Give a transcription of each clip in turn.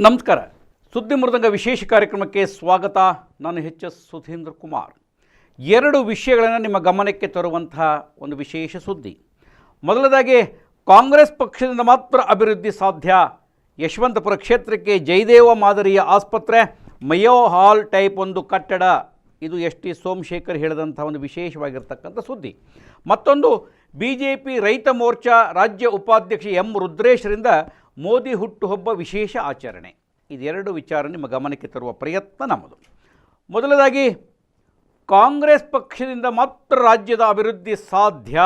ನಮಸ್ಕಾರ. ಸುದ್ದಿ ಮೃದಂಗ ವಿಶೇಷ ಕಾರ್ಯಕ್ರಮಕ್ಕೆ ಸ್ವಾಗತ. ನಾನು ಎಚ್ ಎಸ್ ಸುಧೀಂದ್ರ ಕುಮಾರ್. ಎರಡು ವಿಷಯಗಳನ್ನು ನಿಮ್ಮ ಗಮನಕ್ಕೆ ತರುವಂತಹ ಒಂದು ವಿಶೇಷ ಸುದ್ದಿ. ಮೊದಲದಾಗಿ, ಕಾಂಗ್ರೆಸ್ ಪಕ್ಷದಿಂದ ಮಾತ್ರ ಅಭಿವೃದ್ಧಿ ಸಾಧ್ಯ. ಯಶವಂತಪುರ ಕ್ಷೇತ್ರಕ್ಕೆ ಜಯದೇವ ಮಾದರಿಯ ಆಸ್ಪತ್ರೆ, ಮಯೋ ಹಾಲ್ ಟೈಪ್ ಒಂದು ಕಟ್ಟಡ. ಇದು ಎಸ್ ಟಿ ಸೋಮಶೇಖರ್ ಹೇಳಿದಂಥ ಒಂದು ವಿಶೇಷವಾಗಿರ್ತಕ್ಕಂಥ ಸುದ್ದಿ. ಮತ್ತೊಂದು ಬಿ ಜೆ ಪಿ ರೈತ ಮೋರ್ಚಾ ರಾಜ್ಯ ಉಪಾಧ್ಯಕ್ಷ ಎಂ ರುದ್ರೇಶ್ರಿಂದ ಮೋದಿ ಹುಟ್ಟುಹಬ್ಬ ವಿಶೇಷ ಆಚರಣೆ. ಇದೆರಡು ವಿಚಾರ ನಿಮ್ಮ ಗಮನಕ್ಕೆ ತರುವ ಪ್ರಯತ್ನ ನಮ್ಮದು. ಮೊದಲದಾಗಿ, ಕಾಂಗ್ರೆಸ್ ಪಕ್ಷದಿಂದ ಮಾತ್ರ ರಾಜ್ಯದ ಅಭಿವೃದ್ಧಿ ಸಾಧ್ಯ.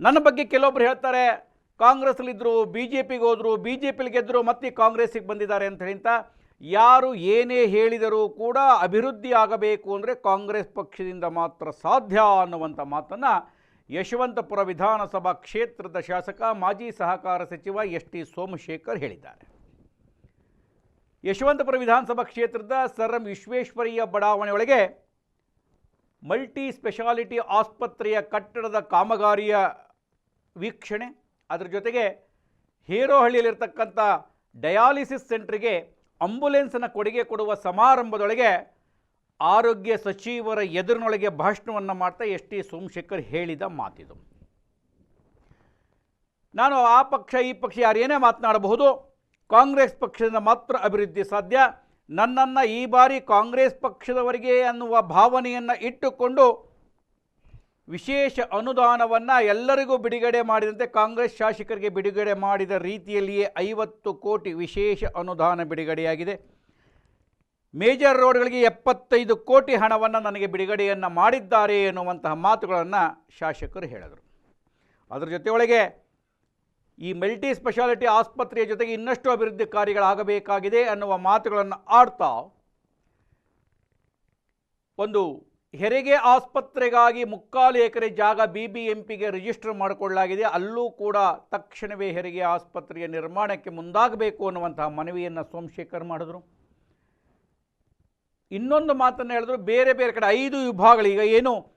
ನನ್ನ ಬಗ್ಗೆ ಕೆಲವೊಬ್ಬರು ಹೇಳ್ತಾರೆ ಕಾಂಗ್ರೆಸ್ಸಲ್ಲಿದ್ದರು ಬಿ ಜೆ ಪಿಗೆ ಹೋದರು ಬಿ ಜೆ ಪಿಲಿ ಗೆದ್ದರು ಮತ್ತೆ ಕಾಂಗ್ರೆಸ್ಸಿಗೆ ಬಂದಿದ್ದಾರೆ ಅಂತ ಹೇಳಿಂತ, ಯಾರು ಏನೇ ಹೇಳಿದರೂ ಕೂಡ ಅಭಿವೃದ್ಧಿ ಆಗಬೇಕು ಅಂದರೆ ಕಾಂಗ್ರೆಸ್ ಪಕ್ಷದಿಂದ ಮಾತ್ರ ಸಾಧ್ಯ ಅನ್ನುವಂಥ ಮಾತನ್ನು ಯಶವಂತಪುರ ವಿಧಾನಸಭಾ ಕ್ಷೇತ್ರದ ಶಾಸಕ, ಮಾಜಿ ಸಹಕಾರ ಸಚಿವ ಎಸ್ ಟಿ ಸೋಮಶೇಖರ್ ಹೇಳಿದ್ದಾರೆ. ಯಶವಂತಪುರ ವಿಧಾನಸಭಾ ಕ್ಷೇತ್ರದ ಸರ್ ಎಂ ವಿಶ್ವೇಶ್ವರಯ್ಯ ಬಡಾವಣೆಯೊಳಗೆ ಮಲ್ಟಿ ಸ್ಪೆಷಾಲಿಟಿ ಆಸ್ಪತ್ರೆಯ ಕಟ್ಟಡದ ಕಾಮಗಾರಿಯ ವೀಕ್ಷಣೆ, ಅದರ ಜೊತೆಗೆ ಹೇರೋಹಳ್ಳಿಯಲ್ಲಿರ್ತಕ್ಕಂಥ ಡಯಾಲಿಸಿಸ್ ಸೆಂಟ್ರಿಗೆ ಆಂಬ್ಯುಲೆನ್ಸನ್ನು ಕೊಡುಗೆ ಕೊಡುವ ಸಮಾರಂಭದೊಳಗೆ ಆರೋಗ್ಯ ಸಚಿವರ ಎದುರಿನೊಳಗೆ ಭಾಷಣವನ್ನು ಮಾಡ್ತಾ ಎಸ್ ಟಿ ಸೋಮಶೇಖರ್ ಹೇಳಿದ ಮಾತಿದು. ನಾನು ಆ ಪಕ್ಷ, ಈ ಪಕ್ಷ ಯಾರೇನೇ ಮಾತನಾಡಬಹುದು, ಕಾಂಗ್ರೆಸ್ ಪಕ್ಷದಿಂದ ಮಾತ್ರ ಅಭಿವೃದ್ಧಿ ಸಾಧ್ಯ. ನನ್ನನ್ನು ಈ ಬಾರಿ ಕಾಂಗ್ರೆಸ್ ಪಕ್ಷದವರಿಗೆ ಅನ್ನುವ ಭಾವನೆಯನ್ನು ಇಟ್ಟುಕೊಂಡು ವಿಶೇಷ ಅನುದಾನವನ್ನು ಎಲ್ಲರಿಗೂ ಬಿಡುಗಡೆ ಮಾಡಿದಂತೆ ಕಾಂಗ್ರೆಸ್ ಶಾಸಕರಿಗೆ ಬಿಡುಗಡೆ ಮಾಡಿದ ರೀತಿಯಲ್ಲಿಯೇ ಐವತ್ತು ಕೋಟಿ ವಿಶೇಷ ಅನುದಾನ ಬಿಡುಗಡೆಯಾಗಿದೆ. ಮೇಜರ್ ರೋಡ್ಗಳಿಗೆ ಎಪ್ಪತ್ತೈದು ಕೋಟಿ ಹಣವನ್ನು ನನಗೆ ಬಿಡುಗಡೆಯನ್ನು ಮಾಡಿದ್ದಾರೆ ಎನ್ನುವಂತಹ ಮಾತುಗಳನ್ನು ಶಾಸಕರು ಹೇಳಿದರು. ಅದರ ಜೊತೆಯೊಳಗೆ ಈ ಮಲ್ಟಿ ಸ್ಪೆಷಾಲಿಟಿ ಆಸ್ಪತ್ರೆಯ ಜೊತೆಗೆ ಇನ್ನಷ್ಟು ಅಭಿವೃದ್ಧಿ ಕಾರ್ಯಗಳಾಗಬೇಕಾಗಿದೆ ಅನ್ನುವ ಮಾತುಗಳನ್ನು ಆಡ್ತಾ ಒಂದು ಹೆರಿಗೆ ಆಸ್ಪತ್ರೆಗಾಗಿ ಮುಕ್ಕಾಲು ಎಕರೆ ಜಾಗ ಬಿ ಬಿ ಎಂ ಪಿಗೆ ರಿಜಿಸ್ಟರ್ ಮಾಡಿಕೊಳ್ಳಲಾಗಿದೆ. ಅಲ್ಲೂ ಕೂಡ ತಕ್ಷಣವೇ ಹೆರಿಗೆ ಆಸ್ಪತ್ರೆಯ ನಿರ್ಮಾಣಕ್ಕೆ ಮುಂದಾಗಬೇಕು ಅನ್ನುವಂತಹ ಮನವಿಯನ್ನು ಸೋಮಶೇಖರ್ ಮಾಡಿದ್ರು. ಇನ್ನೊಂದು ಮಾತನ್ನು ಹೇಳಿದ್ರು ಬೇರೆ ಬೇರೆ ಕಡೆ ಐದು ವಿಭಾಗಗಳು. ಈಗ ಏನು?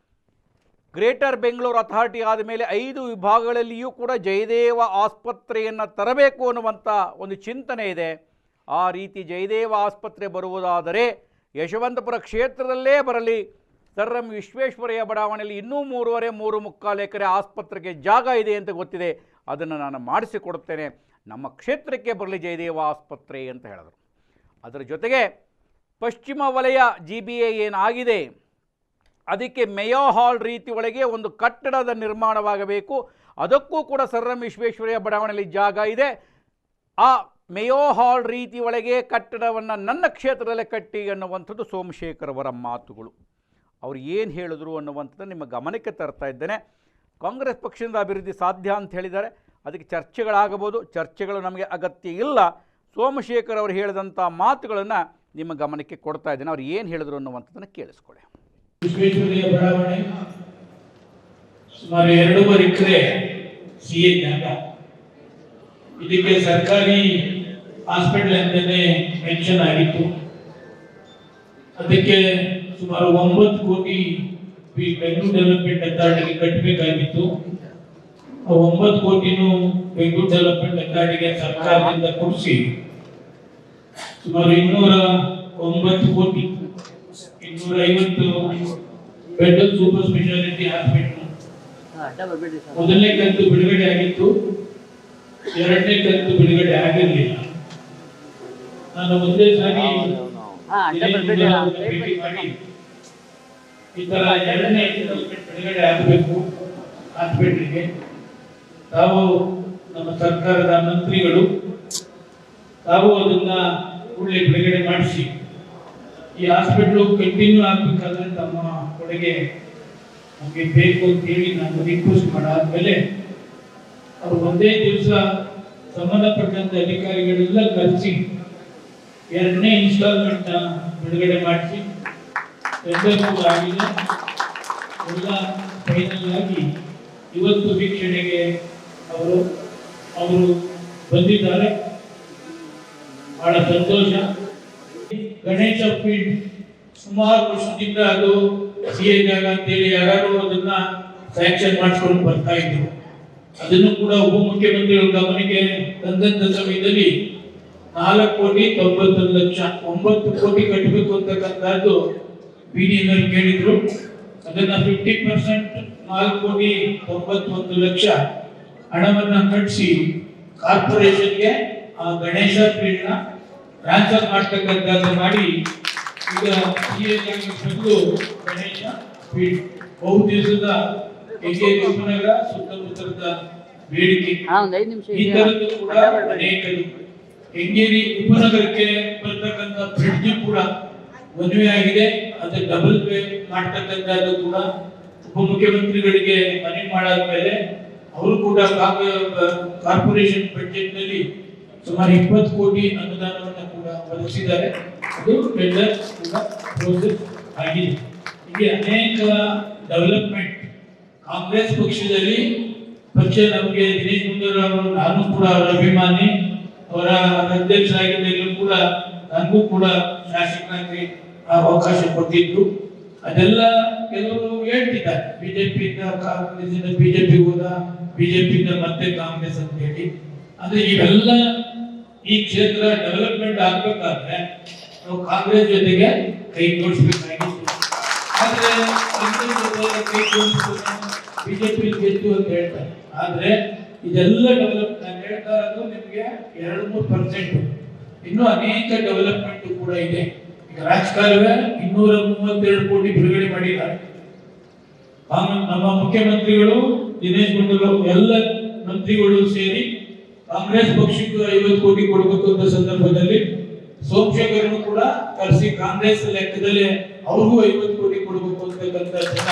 ಗ್ರೇಟರ್ ಬೆಂಗಳೂರು ಅಥಾರಿಟಿ ಆದ ಮೇಲೆ ಐದು ವಿಭಾಗಗಳಲ್ಲಿಯೂ ಕೂಡ ಜಯದೇವ ಆಸ್ಪತ್ರೆಯನ್ನು ತರಬೇಕು ಅನ್ನುವಂಥ ಒಂದು ಚಿಂತನೆ ಇದೆ. ಆ ರೀತಿ ಜಯದೇವ ಆಸ್ಪತ್ರೆ ಬರುವುದಾದರೆ ಯಶವಂತಪುರ ಕ್ಷೇತ್ರದಲ್ಲೇ ಬರಲಿ ಸರ್ ಎಂ ವಿಶ್ವೇಶ್ವರಯ್ಯ ಬಡಾವಣೆಯಲ್ಲಿ ಇನ್ನೂ ಮೂರುವರೆ, ಮೂರು ಮುಕ್ಕಾಲು ಎಕರೆ ಆಸ್ಪತ್ರೆಗೆ ಜಾಗ ಇದೆ ಅಂತ ಗೊತ್ತಿದೆ. ಅದನ್ನು ನಾನು ಮಾಡಿಸಿಕೊಡುತ್ತೇನೆ. ನಮ್ಮ ಕ್ಷೇತ್ರಕ್ಕೆ ಬರಲಿ ಜಯದೇವ ಆಸ್ಪತ್ರೆ ಅಂತ ಹೇಳಿದರು. ಅದರ ಜೊತೆಗೆ ಪಶ್ಚಿಮ ವಲಯ ಜಿ ಬಿ ಎ ಏನಾಗಿದೆ? ಅದಕ್ಕೆ ಮೇಯೋ ಹಾಲ್ ರೀತಿ ಒಳಗೆ ಒಂದು ಕಟ್ಟಡದ ನಿರ್ಮಾಣವಾಗಬೇಕು. ಅದಕ್ಕೂ ಕೂಡ ಸರ್ರಂ ವಿಶ್ವೇಶ್ವರಯ್ಯ ಬಡಾವಣೆಯಲ್ಲಿ ಜಾಗ ಇದೆ. ಆ ಮೇಯೋ ಹಾಲ್ ರೀತಿ ಒಳಗೆ ಕಟ್ಟಡವನ್ನು ನನ್ನ ಕ್ಷೇತ್ರದಲ್ಲೇ ಕಟ್ಟಿ ಅನ್ನುವಂಥದ್ದು ಸೋಮಶೇಖರ್ ಅವರ ಮಾತುಗಳು. ಅವರು ಏನು ಹೇಳಿದ್ರು ಅನ್ನುವಂಥದ್ದು ನಿಮ್ಮ ಗಮನಕ್ಕೆ ತರ್ತಾ ಇದ್ದೇನೆ. ಕಾಂಗ್ರೆಸ್ ಪಕ್ಷದಿಂದ ಅಭಿವೃದ್ಧಿ ಸಾಧ್ಯ ಅಂತ ಹೇಳಿದ್ದಾರೆ. ಅದಕ್ಕೆ ಚರ್ಚೆಗಳಾಗಬಹುದು. ಚರ್ಚೆಗಳು ನಮಗೆ ಅಗತ್ಯ ಇಲ್ಲ. ಸೋಮಶೇಖರ್ ಅವರು ಹೇಳಿದಂಥ ಮಾತುಗಳನ್ನು ನಿಮ್ಮ ಗಮನಕ್ಕೆ ಕೊಡ್ತಾ ಇದ್ದೇನೆ. ಅವ್ರು ಏನು ಹೇಳಿದ್ರು ಅನ್ನುವಂಥದ್ದನ್ನು ಕೇಳಿಸ್ಕೊಳ್ಳಿ. ವಿಶ್ವೇಶ್ವರಯ್ಯ ಬಡಾವಣೆ. ಸುಮಾರು ಎರಡೂವರೆ ಎಕರೆ ಸಿ ಎ ಜಾಗ. ಇದಕ್ಕೆ ಸರ್ಕಾರಿ ಹಾಸ್ಪಿಟಲ್ ಅಂತಲೇ ಮೆನ್ಷನ್ ಆಗಿತ್ತು. ಅದಕ್ಕೆ ಸುಮಾರು ಒಂಬತ್ತು ಕೋಟಿ ಬೆಂಗಳೂರು ಡೆವಲಪ್ಮೆಂಟ್ ಅಥಾರಿಟಿಗೆ ಕಟ್ಟಬೇಕಾಗಿತ್ತು. ಒಂಬತ್ತು ಕೋಟಿನೂ ಬೆಂಗಳೂರು ಡೆವಲಪ್ಮೆಂಟ್ ಅಥಾರಿಟಿಗೆ ಸರ್ಕಾರದಿಂದ ಕೊಡಿಸಿ ಸುಮಾರು ಇನ್ನೂರ ಒಂಬತ್ತು ಕೋಟಿ ಇನ್ನೂರ ಐವತ್ತು ಬೆಡ್ ಸೂಪರ್ ಸ್ಪೆಷಾಲಿಟಿ ಹಾಸ್ಪಿಟಲ್. ಮೊದಲನೇ ಕಂತು ಬಿಡುಗಡೆ ಆಗಿತ್ತು ಎರಡನೇ ಕಂತು ಬಿಡುಗಡೆ ಆಗಿರಲಿಲ್ಲ. ನಾನು ಒಂದೇ ಸಾರಿ ಭೇಟಿ ಮಾಡಿ. ಈ ತರ ಎರಡನೇ ಬಿಡುಗಡೆ ಆಗಬೇಕು ಹಾಸ್ಪಿಟಲ್ಗೆ. ತಾವು ನಮ್ಮ ಸರ್ಕಾರದ ಮಂತ್ರಿಗಳು. ತಾವು ಅದನ್ನ ಕೂಡಲೇ ಬಿಡುಗಡೆ ಮಾಡಿಸಿ. ಈ ಹಾಸ್ಪಿಟ್ಲು ಕಂಟಿನ್ಯೂ ಆಗ್ಬೇಕಾದ್ರೆ ತಮ್ಮ ಕೊಡುಗೆ ನಮಗೆ ಬೇಕು ಅಂತೇಳಿ ನಾನು ರಿಕ್ವೆಸ್ಟ್ ಮಾಡಾದ್ಮೇಲೆ ಅವರು ಒಂದೇ ದಿವಸ ಸಂಬಂಧಪಟ್ಟಂತ ಅಧಿಕಾರಿಗಳೆಲ್ಲ ಕರೆಸಿ ಎರಡನೇ ಇನ್ಸ್ಟಾಲ್ಮೆಂಟ್ ಬಿಡುಗಡೆ ಮಾಡಿಸಿ. ಆಗಿದೆ. ಎಲ್ಲ ಫೈನಲ್ ಆಗಿ ಇವತ್ತು ವೀಕ್ಷಣೆಗೆ ಅವರು ಅವರು ಬಂದಿದ್ದಾರೆ. ಬಹಳ ಸಂತೋಷ. ಗಣೇಶ ಪೀಠ ಸುಮಾರು ವರ್ಷದಿಂದ ಅದು ಸಿ ಎ ಜಾಗ ಅಂತೇಳಿ ಯಾರು ಅದನ್ನ ಸ್ಯಾಂಕ್ಷನ್ ಮಾಡಿಸ್ಕೊಂಡು ಬರ್ತಾ ಇದ್ರು. ಅದನ್ನು ಕೂಡ ಉಪಮುಖ್ಯಮಂತ್ರಿಗಳ ಗಮನಕ್ಕೆ ತಂದಂತ ಸಮಯದಲ್ಲಿ ನಾಲ್ಕು ಕೋಟಿ ತೊಂಬತ್ತೊಂದು ಲಕ್ಷ, ಒಂಬತ್ತು ಕೋಟಿ ಕಟ್ಟಬೇಕು ಅಂತಕ್ಕಂಥದ್ದು ಬಿಡಿಎನವರು ಕೇಳಿದ್ರು. ಅದನ್ನ ಫಿಫ್ಟಿ ಪರ್ಸೆಂಟ್ ನಾಲ್ಕು ಕೋಟಿ ತೊಂಬತ್ತೊಂದು ಲಕ್ಷ ಹಣವನ್ನ ಕಟ್ಟಿಸಿ ಕಾರ್ಪೊರೇಷನ್ಗೆ ಆ ಗಣೇಶ ಫೀಲ್ಡ್ನ ರಾಜ್ಯ ಮಾಡ್ತಕ್ಕಂಥದ್ದು ಮಾಡಿ ಈಗ ಬದಲು ಗಣೇಶ ಪೀಠ. ಬಹು ದಿವಸದ ಹೆಜ್ಜೆ ಉಪನಗರ ಸುತ್ತಮುತ್ತಲದ ಬೇಡಿಕೆ. ಈ ತರದ್ದು ಕೂಡ ಅನೇಕರು. ಹೆಂಗೇರಿ ಉಪನಗರಕ್ಕೆ ಬರ್ತಕ್ಕಂಥ ಬ್ರಿಡ್ಜ್ ಕೂಡ ಮದುವೆ ಆಗಿದೆ. ಅದು ಡಬಲ್ ವೇ ಮಾಡ್ತಕ್ಕಂಥದ್ದು ಕೂಡ ಉಪಮುಖ್ಯಮಂತ್ರಿಗಳಿಗೆ ಮನವಿ ಮಾಡಾದ್ಮೇಲೆ ಅವರು ಕೂಡ ಕಾರ್ಪೊರೇಷನ್ ಬಜೆಟ್ನಲ್ಲಿ ಸುಮಾರು ಇಪ್ಪತ್ತು ಕೋಟಿ ಅನುದಾನವನ್ನು ಕೂಡ ಒದಗಿಸಿದ್ದಾರೆ. ಅದು ಟೆಂಡರ್ ಕೂಡ ಪ್ರೋಸೆಸ್ ಆಗಿದೆ. ಹೀಗೆ ಅನೇಕ ಡೆವಲಪ್ಮೆಂಟ್ ಕಾಂಗ್ರೆಸ್ ಪಕ್ಷದಲ್ಲಿ ಪಕ್ಷ ನಮಗೆ ದಿನೇಶ್ ಗುಂಡೂರಾವ್ ನಾನು ಕೂಡ ಅವರ ಅಭಿಮಾನಿ, ಅವರ ಅಧ್ಯಕ್ಷರಾಗಿದ್ದಾಗಲೂ ಕೂಡ, ನನಗೂ ಕೂಡ ಶಾಸಕರಾಗಿ ಅವಕಾಶ ಕೊಟ್ಟಿದ್ದು. ಅದೆಲ್ಲ ಕೆಲವರು ಹೇಳ್ತಿದ್ದಾರೆ. ಬಿಜೆಪಿಯಿಂದ ಜೆ ಬಿಜೆಪಿ ಹೋದ, ಬಿಜೆಪಿಯಿಂದ ಮತ್ತೆ ಕಾಂಗ್ರೆಸ್ ಅಂತ ಹೇಳಿ. ಆದ್ರೆ ಇವೆಲ್ಲ ಈ ಕ್ಷೇತ್ರ ಡೆವಲಪ್ಮೆಂಟ್ ಆಗ್ಬೇಕಾದ್ರೆ ನಾವು ಕಾಂಗ್ರೆಸ್ ಜೊತೆಗೆ ಕೈ ಜೋಡಿಸ್ಬೇಕಾಗಿತ್ತು ಬಿಜೆಪಿ ಗೆದ್ದು ಅಂತ ಹೇಳ್ತಾರೆ. ಆದ್ರೆ ಇದೆಲ್ಲ ಡೆವಲಪ್ ನಾನು ಹೇಳ್ತಾ ಇರೋದು ನಿಮಗೆ ಎರಡು ಮೂರು ಪರ್ಸೆಂಟ್ ಇನ್ನೂ ಅನೇಕ ಡೆವಲಪ್ಮೆಂಟ್ ಕೂಡ ಇದೆ. ಈಗ ರಾಜಕಾಲುವೆ ಇನ್ನೂರ ಮೂವತ್ತೆರಡು ಕೋಟಿ ಬಿಡುಗಡೆ ಮಾಡಿದ್ದಾರೆ ನಮ್ಮ ಮುಖ್ಯಮಂತ್ರಿಗಳು, ದಿನೇಶ್ ಗುಂಡೂರಾವ್ ಎಲ್ಲ ಮಂತ್ರಿಗಳು ಸೇರಿ ಕಾಂಗ್ರೆಸ್ ಪಕ್ಷಕ್ಕೆ ಐವತ್ತು ಕೋಟಿ ಕೊಡಬೇಕಂತ ಸಂದರ್ಭದಲ್ಲಿ ಸೋಮಶೇಖರ್ನು ಕೂಡ ಕರೆಸಿ ಕಾಂಗ್ರೆಸ್ ಲೆಕ್ಕದಲ್ಲಿ ಅವ್ರಿಗೂ ಐವತ್ತು ಕೋಟಿ ಕೊಡಬೇಕು ಜನ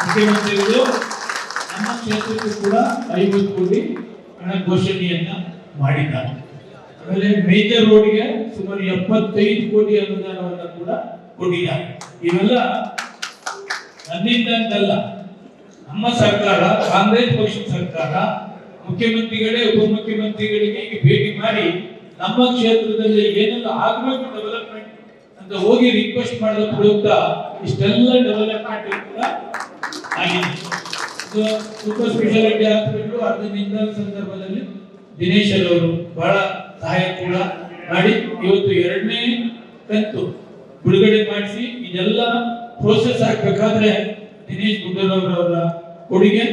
ಮುಖ್ಯಮಂತ್ರಿಗಳು ನಮ್ಮ ಕ್ಷೇತ್ರಕ್ಕೂ ಕೂಡ ಐವತ್ತು ಕೋಟಿ ಹಣ ಘೋಷಣೆಯನ್ನ ಮಾಡಿದ್ದಾರೆ. ಆಮೇಲೆ ಮೇಜರ್ ರೋಡ್ಗೆ ಸುಮಾರು ಎಪ್ಪತ್ತೈದು ಕೋಟಿ ಅನುದಾನವನ್ನು ಕೂಡ ಕೊಟ್ಟಿದ್ದಾರೆ. ಇವೆಲ್ಲ ನನ್ನಿಂದ ಅಂತಲ್ಲ, ನಮ್ಮ ಸರ್ಕಾರ, ಕಾಂಗ್ರೆಸ್ ಪಕ್ಷದ ಸರ್ಕಾರ ಮುಖ್ಯಮಂತ್ರಿಗಳೇ, ಉಪಮುಖ್ಯಮಂತ್ರಿಗಳಿಗೆ ಭೇಟಿ ಮಾಡಿ ನಮ್ಮ ಕ್ಷೇತ್ರದಲ್ಲಿ ಏನೆಲ್ಲ ಆಗಬೇಕು ಡೆವಲಪ್ಮೆಂಟ್ ಅಂತ ಹೋಗಿ ರಿಕ್ವೆಸ್ಟ್ ಮಾಡಿದ ಪ್ರಯುಕ್ತ ಇಷ್ಟೆಲ್ಲ ಡೆವಲಪ್ಮೆಂಟ್ ಕೂಡ ಆಗಿದೆ. ಸೂಪರ್ ಸ್ಪೆಷಾಲಿಟಿ ಹಾಸ್ಪಿಟಲ್ ಅರ್ಧ ಸಂದರ್ಭದಲ್ಲಿ ದಿನೇಶ್ ಅವರು ಬಹಳ ಸಹಾಯ ಕೂಡ ಮಾಡಿ, ಇವತ್ತು ಎರಡನೇ ಕಂತು ಬಿಡುಗಡೆ ಮಾಡಿಸಿ, ಇದೆಲ್ಲ ಪ್ರೋಸೆಸ್ ಆಗ್ಬೇಕಾದ್ರೆ ದಿನೇಶ್ ಗುಂಡೂರವರವರ ಕೊಡುಗೆ.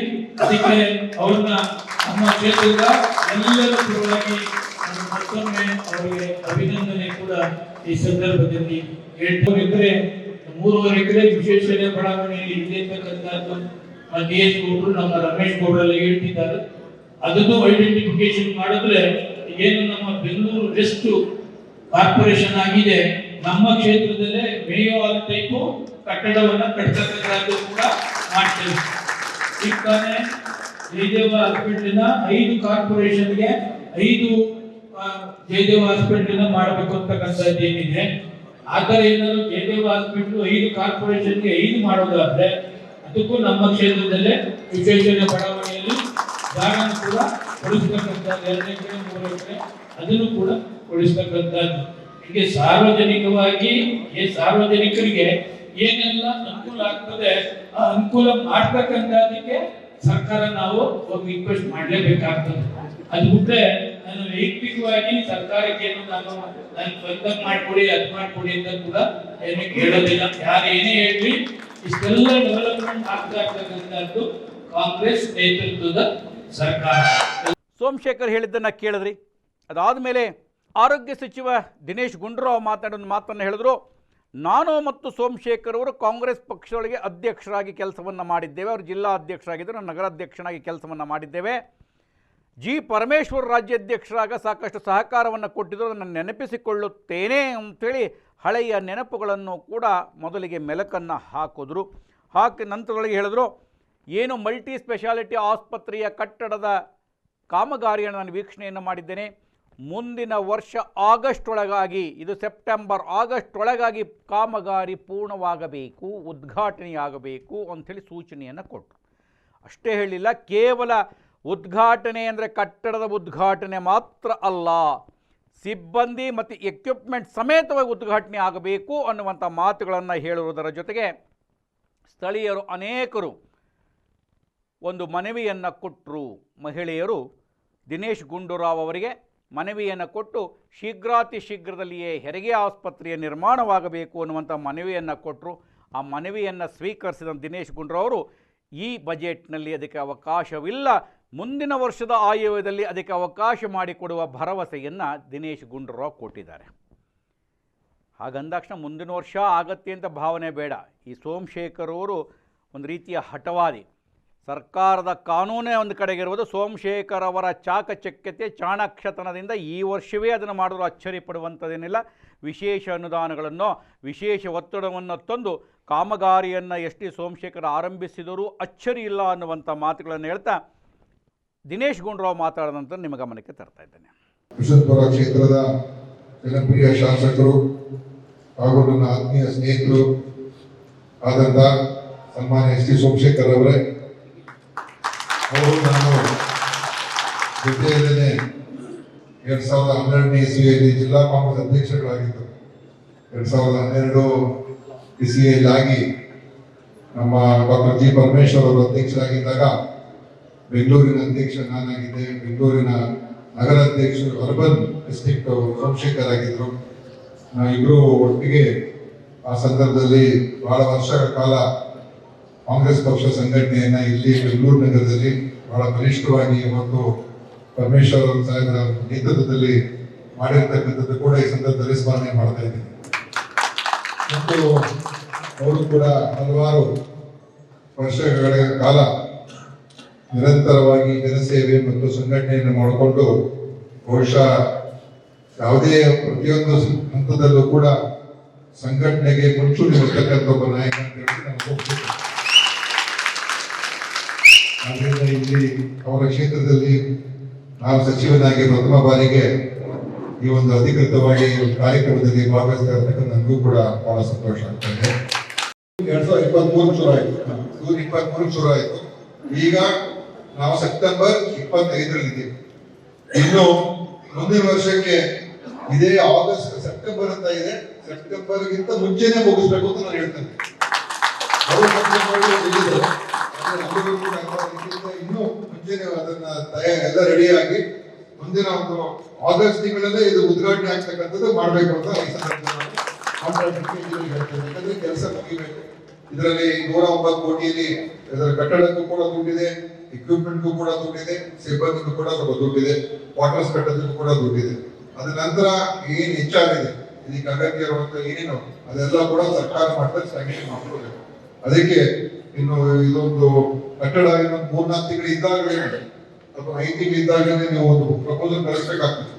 ಅದಕ್ಕೆ ಅವ್ರನ್ನ ನಮ್ಮ ಕ್ಷೇತ್ರದ ಎಲ್ಲರೂ ಪರವಾಗಿ ಮತ್ತೊಮ್ಮೆ ಅವರಿಗೆ ಅಭಿನಂದನೆ ಕೂಡ ಈ ಸಂದರ್ಭದಲ್ಲಿ ಹೇಳ್ತಾರೆ ಎಕರೆ ಮೂರುವರೆ ಎಕರೆ ವಿಶ್ವೇಶ್ವರ ಬಡಾವಣೆಯಲ್ಲಿ ಇಲ್ಲಿರ್ತಕ್ಕಂಥದ್ದು ಡಿ ಎಸ್ ಗೌಡ್ರು, ನಮ್ಮ ರಮೇಶ್ ಗೌಡ್ರೆಲ್ಲ ಹೇಳ್ತಿದ್ದಾರೆ. ಅದನ್ನು ಐಡೆಂಟಿಫಿಕೇಶನ್ ಮಾಡಿದ್ರೆ ಏನು ನಮ್ಮ ಬೆಂಗಳೂರು ವೆಸ್ಟ್ ಕಾರ್ಪೊರೇಷನ್ ಆಗಿದೆ, ನಮ್ಮ ಕ್ಷೇತ್ರದಲ್ಲೇ ಮೇಯೋ ಟೈಪು ಕಟ್ಟಡವನ್ನ ಕಟ್ಟತಕ್ಕಂಥದ್ದು ಕೂಡ ಮಾಡ್ತೇವೆ ಈಗ ತಾನೇ ಜಯದೇವ ಹಾಸ್ಪಿಟಲ್ನ ಐದು ಕಾರ್ಪೊರೇಷನ್ಗೆ ಐದು ಜಯದೇವ ಹಾಸ್ಪಿಟಲ್ನ ಮಾಡಬೇಕು ಅಂತಕ್ಕಂಥದ್ದು ಏನಿದೆ. ಆತರ ಏನಾದ್ರು ಜಯದೇವ ಹಾಸ್ಪಿಟಲ್ ಐದು ಕಾರ್ಪೊರೇಷನ್ಗೆ ಐದು ಮಾಡೋದಾದ್ರೆ ಅದಕ್ಕೂ ನಮ್ಮ ಕ್ಷೇತ್ರದಲ್ಲೇ ವಿಶ್ವೇಶ್ವರ ಬಡಾವಣೆಯಲ್ಲಿ ಜಾಗ ಕೂಡ ಉಳಿಸ್ತಕ್ಕಂಥದ್ದು ಎರಡು ಎಕರೆ ಮೂರು ಎಕರೆ ಅದನ್ನು ಕೂಡ ಉಳಿಸ್ತಕ್ಕಂಥದ್ದು ಹೀಗೆ ಸಾರ್ವಜನಿಕವಾಗಿ, ಈ ಸಾರ್ವಜನಿಕರಿಗೆ ಏನೆಲ್ಲ ಅನುಕೂಲ ಆಗ್ತದೆ, ಆ ಅನುಕೂಲ ಮಾಡ್ತಕ್ಕಂಥದಕ್ಕೆ ಸರ್ಕಾರ ನಾವು ಹೋಗಿ ರಿಕ್ವೆಸ್ಟ್ ಮಾಡಲೇಬೇಕಾಗ್ತದೆ. ಅದು ಬಿಟ್ಟರೆ ನಾನು ವೈಯಕ್ತಿಕವಾಗಿ ಸರ್ಕಾರಕ್ಕೆ ಏನು ನಾನು ನಾನು ಸ್ವಂತ ಮಾಡ್ಕೊಡಿ, ಅದ್ ಮಾಡ್ಕೊಡಿ ಅಂತ ಕೂಡ ಏನು ಕೇಳೋದಿಲ್ಲ. ಯಾರು ಏನೇ ಹೇಳಿ ಇಷ್ಟೆಲ್ಲ ಡೆವಲಪ್ಮೆಂಟ್ ಆಗ್ತಾ ಇರ್ತಕ್ಕಂಥದ್ದು ಕಾಂಗ್ರೆಸ್ ನೇತೃತ್ವದ ಸರ್ಕಾರ. ಸೋಮಶೇಖರ್ ಹೇಳಿದ್ದನ್ನ ಕೇಳಿದ್ರಿ. ಅದಾದ ಮೇಲೆ ಆರೋಗ್ಯ ಸಚಿವ ದಿನೇಶ್ ಗುಂಡೂರಾವ್ ಮಾತಾಡೋ ಮಾತನ್ನು ಹೇಳಿದ್ರು. ನಾನು ಮತ್ತು ಸೋಮಶೇಖರ್ ಅವರು ಕಾಂಗ್ರೆಸ್ ಪಕ್ಷದೊಳಗೆ ಅಧ್ಯಕ್ಷರಾಗಿ ಕೆಲಸವನ್ನು ಮಾಡಿದ್ದೇವೆ. ಅವರು ಜಿಲ್ಲಾ ಅಧ್ಯಕ್ಷರಾಗಿದ್ದರು ನಗರಾಧ್ಯಕ್ಷನಾಗಿ ಕೆಲಸವನ್ನು ಮಾಡಿದ್ದೇವೆ. ಜಿ ಪರಮೇಶ್ವರ್ ರಾಜ್ಯಾಧ್ಯಕ್ಷರಾಗ ಸಾಕಷ್ಟು ಸಹಕಾರವನ್ನು ಕೊಟ್ಟಿದ್ದರು ಅದನ್ನು ನೆನಪಿಸಿಕೊಳ್ಳುತ್ತೇನೆ ಅಂಥೇಳಿ ಹಳೆಯ ನೆನಪುಗಳನ್ನು ಕೂಡ ಮೊದಲಿಗೆ ಮೆಲಕನ್ನು ಹಾಕಿದ್ರು. ಹಾಕಿ ನಂತರದೊಳಗೆ ಹೇಳಿದ್ರು, ಏನು ಮಲ್ಟಿ ಸ್ಪೆಷಾಲಿಟಿ ಆಸ್ಪತ್ರೆಯ ಕಟ್ಟಡದ ಕಾಮಗಾರಿಯನ್ನು ನಾನು ವೀಕ್ಷಣೆಯನ್ನು ಮಾಡಿದ್ದೇನೆ. ಮುಂದಿನ ವರ್ಷ ಆಗಸ್ಟ್ ಒಳಗಾಗಿ ಇದು ಸೆಪ್ಟೆಂಬರ್ ಆಗಸ್ಟ್ ಒಳಗಾಗಿ ಕಾಮಗಾರಿ ಪೂರ್ಣವಾಗಬೇಕು, ಉದ್ಘಾಟನೆಯಾಗಬೇಕು ಅಂಥೇಳಿ ಸೂಚನೆಯನ್ನು ಕೊಟ್ಟರು ಅಷ್ಟೇ ಹೇಳಿಲ್ಲ, ಕೇವಲ ಉದ್ಘಾಟನೆ ಅಂದರೆ ಕಟ್ಟಡದ ಉದ್ಘಾಟನೆ ಮಾತ್ರ ಅಲ್ಲ, ಸಿಬ್ಬಂದಿ ಮತ್ತು ಎಕ್ವಿಪ್ಮೆಂಟ್ ಸಮೇತವಾಗಿ ಉದ್ಘಾಟನೆ ಆಗಬೇಕು ಅನ್ನುವಂಥ ಮಾತುಗಳನ್ನು ಹೇಳುವುದರ ಜೊತೆಗೆ ಸ್ಥಳೀಯರು ಅನೇಕರು ಒಂದು ಮನವಿಯನ್ನು ಕೊಟ್ಟರು ಮಹಿಳೆಯರು ದಿನೇಶ್ ಗುಂಡೂರಾವ್ ಅವರಿಗೆ ಮನವಿಯನ್ನು ಕೊಟ್ಟು ಶೀಘ್ರಾತಿ ಶೀಘ್ರದಲ್ಲಿಯೇ ಹೆರಿಗೆ ಆಸ್ಪತ್ರೆಯ ನಿರ್ಮಾಣವಾಗಬೇಕು ಅನ್ನುವಂಥ ಮನವಿಯನ್ನು ಕೊಟ್ಟರು ಆ ಮನವಿಯನ್ನು ಸ್ವೀಕರಿಸಿದ ದಿನೇಶ್ ಗುಂಡ್ರವರು ಈ ಬಜೆಟ್ನಲ್ಲಿ ಅದಕ್ಕೆ ಅವಕಾಶವಿಲ್ಲ. ಮುಂದಿನ ವರ್ಷದ ಆಯವ್ಯದಲ್ಲಿ ಅದಕ್ಕೆ ಅವಕಾಶ ಮಾಡಿಕೊಡುವ ಭರವಸೆಯನ್ನು ದಿನೇಶ್ ಗುಂಡ್ರಾವ್ ಕೊಟ್ಟಿದ್ದಾರೆ. ಹಾಗಂದಾಕ್ಷಣ ಮುಂದಿನ ವರ್ಷ ಆಗತ್ತೆ ಅಂತ ಭಾವನೆ ಬೇಡ. ಈ ಸೋಮಶೇಖರ್ ಅವರು ಒಂದು ರೀತಿಯ ಹಠವಾದಿ. ಸರ್ಕಾರದ ಕಾನೂನೇ ಒಂದು ಕಡೆಗಿರುವುದು. ಸೋಮಶೇಖರ್ ಅವರ ಚಾಕಚಕ್ಯತೆ ಚಾಣಾಕ್ಷತನದಿಂದ ಈ ವರ್ಷವೇ ಅದನ್ನು ಮಾಡಲು ಅಚ್ಚರಿ ಪಡುವಂಥದ್ದೇನಿಲ್ಲ ವಿಶೇಷ ಅನುದಾನಗಳನ್ನು, ವಿಶೇಷ ಒತ್ತಡವನ್ನು ತಂದು ಕಾಮಗಾರಿಯನ್ನು ಎಷ್ಟೇ ಸೋಮಶೇಖರ್ ಆರಂಭಿಸಿದರೂ ಅಚ್ಚರಿ ಇಲ್ಲ ಅನ್ನುವಂಥ ಮಾತುಗಳನ್ನು ಹೇಳ್ತಾ ದಿನೇಶ್ ಗುಂಡ್ರಾವ್ ಮಾತಾಡಿದಂತ ನಿಮ್ಮ ಗಮನಕ್ಕೆ ತರ್ತಾ ಇದ್ದೇನೆ. ವಿಶ್ವಪುರ ಕ್ಷೇತ್ರದ ಜನಪ್ರಿಯ ಶಾಸಕರು ಹಾಗೂ ನನ್ನ ಆತ್ಮೀಯ ಸ್ನೇಹಿತರು ಆದಂತ ಸನ್ಮಾನ್ಯ ಎಸ್ ಟಿ ಸೋಮಶೇಖರ್ ಅವರೇ ಅವರು ನಾನು ಜೊತೆಯಲ್ಲೇ ಎರಡು ಸಾವಿರದ ಹನ್ನೆರಡನೇ ಇಸ್ವಿಯಲ್ಲಿ ಜಿಲ್ಲಾ ಕಾಂಗ್ರೆಸ್ ಅಧ್ಯಕ್ಷರಾಗಿದ್ದರು ಎರಡು ಸಾವಿರದ ಹನ್ನೆರಡು ಇಸ್ವಿಯಲ್ಲಿ ಆಗಿ ನಮ್ಮ ಡಾಕ್ಟರ್ ಜಿ ಪರಮೇಶ್ವರ್ ಅವರು ಅಧ್ಯಕ್ಷರಾಗಿದ್ದಾಗ ಬೆಂಗಳೂರಿನ ಅಧ್ಯಕ್ಷ ನಾನಾಗಿದ್ದೆ. ಬೆಂಗಳೂರಿನ ನಗರ ಅಧ್ಯಕ್ಷರು ಅರ್ಬನ್ ಡಿಸ್ಟ್ರಿಕ್ಟ್ ಸೋಮಶೇಖರ್ ಆಗಿದ್ರು ನಾವಿಬ್ಬರು ಒಟ್ಟಿಗೆ ಆ ಸಂದರ್ಭದಲ್ಲಿ ಬಹಳ ವರ್ಷಗಳ ಕಾಲ ಕಾಂಗ್ರೆಸ್ ಪಕ್ಷ ಸಂಘಟನೆಯನ್ನ ಇಲ್ಲಿ ಬೆಂಗಳೂರು ನಗರದಲ್ಲಿ ಬಹಳ ಬಲಿಷ್ಠವಾಗಿ ಮತ್ತು ಪರಮೇಶ್ವರ್ ಸಾಹೇಬರ ನೇತೃತ್ವದಲ್ಲಿ ಮಾಡಿರ್ತಕ್ಕಂಥದ್ದು ಕೂಡ ಈ ಸಂದರ್ಭದಲ್ಲಿ ಸ್ಮರಣೆ ಮಾಡ್ತಾ ಇದ್ದೀನಿ ಮತ್ತು ಅವರು ಕೂಡ ಹಲವಾರು ವರ್ಷಗಳ ಕಾಲ ನಿರಂತರವಾಗಿ ಜನಸೇವೆ ಮತ್ತು ಸಂಘಟನೆಯನ್ನು ಮಾಡಿಕೊಂಡು ಬಹುಶಃ ಯಾವುದೇ ಪ್ರತಿಯೊಂದು ಹಂತದಲ್ಲೂ ಕೂಡ ಸಂಘಟನೆಗೆ ಮುಂಚೂಣಿ ಬರ್ತಕ್ಕಂಥ ಒಬ್ಬ ನಾಯಕ ಅಂತ ಹೇಳಿ. ಆದ್ದರಿಂದ ಇಲ್ಲಿ ಅವರ ಕ್ಷೇತ್ರದಲ್ಲಿ ನಾನು ಸಚಿವನಾಗಿ ಪ್ರಥಮ ಬಾರಿಗೆ ಈ ಒಂದು ಅಧಿಕೃತವಾಗಿ ಕಾರ್ಯಕ್ರಮದಲ್ಲಿ ಭಾಗವಹಿಸ್ತಾ ಇರ್ತಕ್ಕಂಥ ನನಗೂ ಕೂಡ ಬಹಳ ಸಂತೋಷ ಆಗ್ತದೆ. ಎರಡ್ ಸಾವಿರದ ಇಪ್ಪತ್ತ್ ಮೂರು ಶುರು ಆಯ್ತು. ಜೂನ್ ಇಪ್ಪತ್ತ್ ಮೂರು ಶುರು ಆಯ್ತು. ಈಗ ನಾವು ಸೆಪ್ಟೆಂಬರ್ ಇಪ್ಪತ್ತೈದರಲ್ಲಿ ಇದ್ದೀವಿ. ಇನ್ನು ಮುಂದಿನ ವರ್ಷಕ್ಕೆ ಇದೇ ಆಗಸ್ಟ್, ಸೆಪ್ಟೆಂಬರ್ ಅಂತ ಇದೆ. ಸೆಪ್ಟೆಂಬರ್ ಗಿಂತ ಮುಂಚೆನೆ ಮುಗಿಸ್ಬೇಕು ಅಂತ ನಾನು ಹೇಳ್ತೇನೆ. ಕೂಡ ಇನ್ನೂ ಮುಂಚೆನೆ ಅದನ್ನ ತಯಾರಿ ಎಲ್ಲ ರೆಡಿಯಾಗಿ ಮುಂದಿನ ಒಂದು ಆಗಸ್ಟ್ ತಿಂಗಳಲ್ಲೇ ಇದು ಉದ್ಘಾಟನೆ ಆಗ್ತಕ್ಕಂಥದ್ದು ಮಾಡಬೇಕು ಅಂತ. ಯಾಕಂದ್ರೆ ಕೆಲಸ ಮುಗಿಬೇಕು. ಇದರಲ್ಲಿ ನೂರ ಒಂಬತ್ತು ಕೋಟಿಯಲ್ಲಿ ಇದರ ಕಟ್ಟಡಕ್ಕೂ ಕೂಡ ದುಡ್ಡಿದೆ ಇಕ್ವಿಪ್ಮೆಂಟ್ಗೂ ಕೂಡ ದುಡ್ಡಿದೆ, ಸಿಬ್ಬಂದಿಗೂ ಕೂಡ ಸ್ವಲ್ಪ ದುಡ್ಡಿದೆ ವಾಟರ್ಸ್ ಕಟ್ಟೋದಕ್ಕೂ ಕೂಡ ದುಡ್ಡಿದೆ. ಅದ ನಂತರ ಏನು ಹೆಚ್ಚಾಗಿದೆ? ಇದಕ್ಕೆ ಅಗತ್ಯ ಇರುವಂತ ಏನೇನು? ಅದೆಲ್ಲ ಕೂಡ ಸರ್ಕಾರ ಮಟ್ಟದಲ್ಲಿ ಸ್ಯಾಂಕ್ಷನ್ ಮಾಡ್ಕೊಳ್ಬೇಕು. ಅದಕ್ಕೆ ಇನ್ನು ಇದೊಂದು ಕಟ್ಟಡ ಇನ್ನೊಂದು ಮೂರ್ನಾಲ್ಕು ತಿಂಗಳು ಇದ್ದಾಗಲೇ ಅಥವಾ ಐದು ತಿಂಗಳು ಇದ್ದಾಗಲೇ ನೀವು ಒಂದು ಪ್ರಪೋಸಲ್ ಕಳಿಸ್ಬೇಕಾಗ್ತದೆ.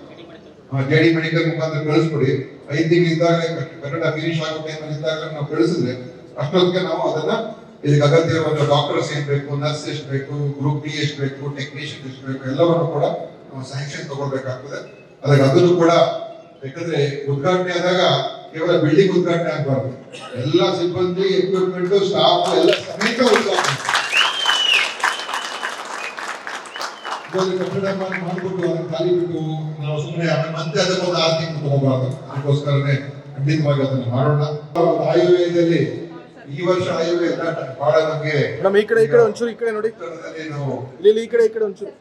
ಜೆ ಡಿ ಮೆಡಿಕಲ್ ಮುಖಾಂತರ ಕಳಿಸ್ಬಿಡಿ ಐದು ತಿಂಗಳು ಇದ್ದಾಗಲೇ ಕಟ್ಟ- ಕಟ್ಟಡ ಫಿನಿಶ್ ಆಗೋ ಟೈಮಲ್ಲಿ ಇದ್ದಾಗಲೇ ನಾವು ಕಳಿಸಿದ್ರೆ ಅಷ್ಟೊತ್ತಿಗೆ ನಾವು ಅದನ್ನ ಇದಕ್ಕೆ ಅಗತ್ಯವಾದ ಡಾಕ್ಟರ್ಸ್ ಏನ್ ಬೇಕು ನರ್ಸ್ ಎಷ್ಟು ಬೇಕು ಗ್ರೂಪ್ ಡಿ ಎಷ್ಟು ಬೇಕು ಟೆಕ್ನಿಷಿಯನ್ ಎಷ್ಟು ಬೇಕು, ಎಲ್ಲವನ್ನು ಕೂಡ ನಾವು ಸ್ಯಾಂಕ್ಷನ್ ತಗೊಳ್ಬೇಕಾಗ್ತದೆ. ಅದಕ್ಕೆ ಅದನ್ನು ಕೂಡ, ಯಾಕಂದ್ರೆ ಉದ್ಘಾಟನೆ ಆದಾಗ ಕೇವಲ ಬಿಲ್ಡಿಂಗ್ ಉದ್ಘಾಟನೆ ಆಗಬಾರ್ದು. ಎಲ್ಲ ಸಿಬ್ಬಂದಿ ಎಕ್ವಿಪ್ಮೆಂಟ್ ಸ್ಟಾಫ್ ಎಲ್ಲ ಸಮೇತ ಉದ್ಘಾಟನೆ ಕಟ್ಟಡ ಮಾಡಿಬಿಟ್ಟು ಅದನ್ನ ಖಾಲಿ ಬಿಟ್ಟು ನಾವು ಸುಮ್ಮನೆ ಮತ್ತೆ ಅದಕ್ಕೊಂದು ತಿಂಗಳು ತಗೋಬಾರ್ದು. ಅದಕ್ಕೋಸ್ಕರನೇ ಖಂಡಿತವಾಗಿ ಅದನ್ನ ಮಾಡೋಣ. ಆಯುರ್ವೇದದಲ್ಲಿ ಈ ವರ್ಷ ಆಯುರ್ವೇದ ಬಹಳ ನಮಗೆ ಮೇಡಮ್ ಈ ಕಡೆ ಈ ಕಡೆ ಒಂಚೂರು ಈ ಕಡೆ ನೋಡಿ. ಇಲ್ಲಿ ಇಲ್ಲಿ ಈ ಕಡೆ ಈ ಕಡೆ ಒಂಚೂರು.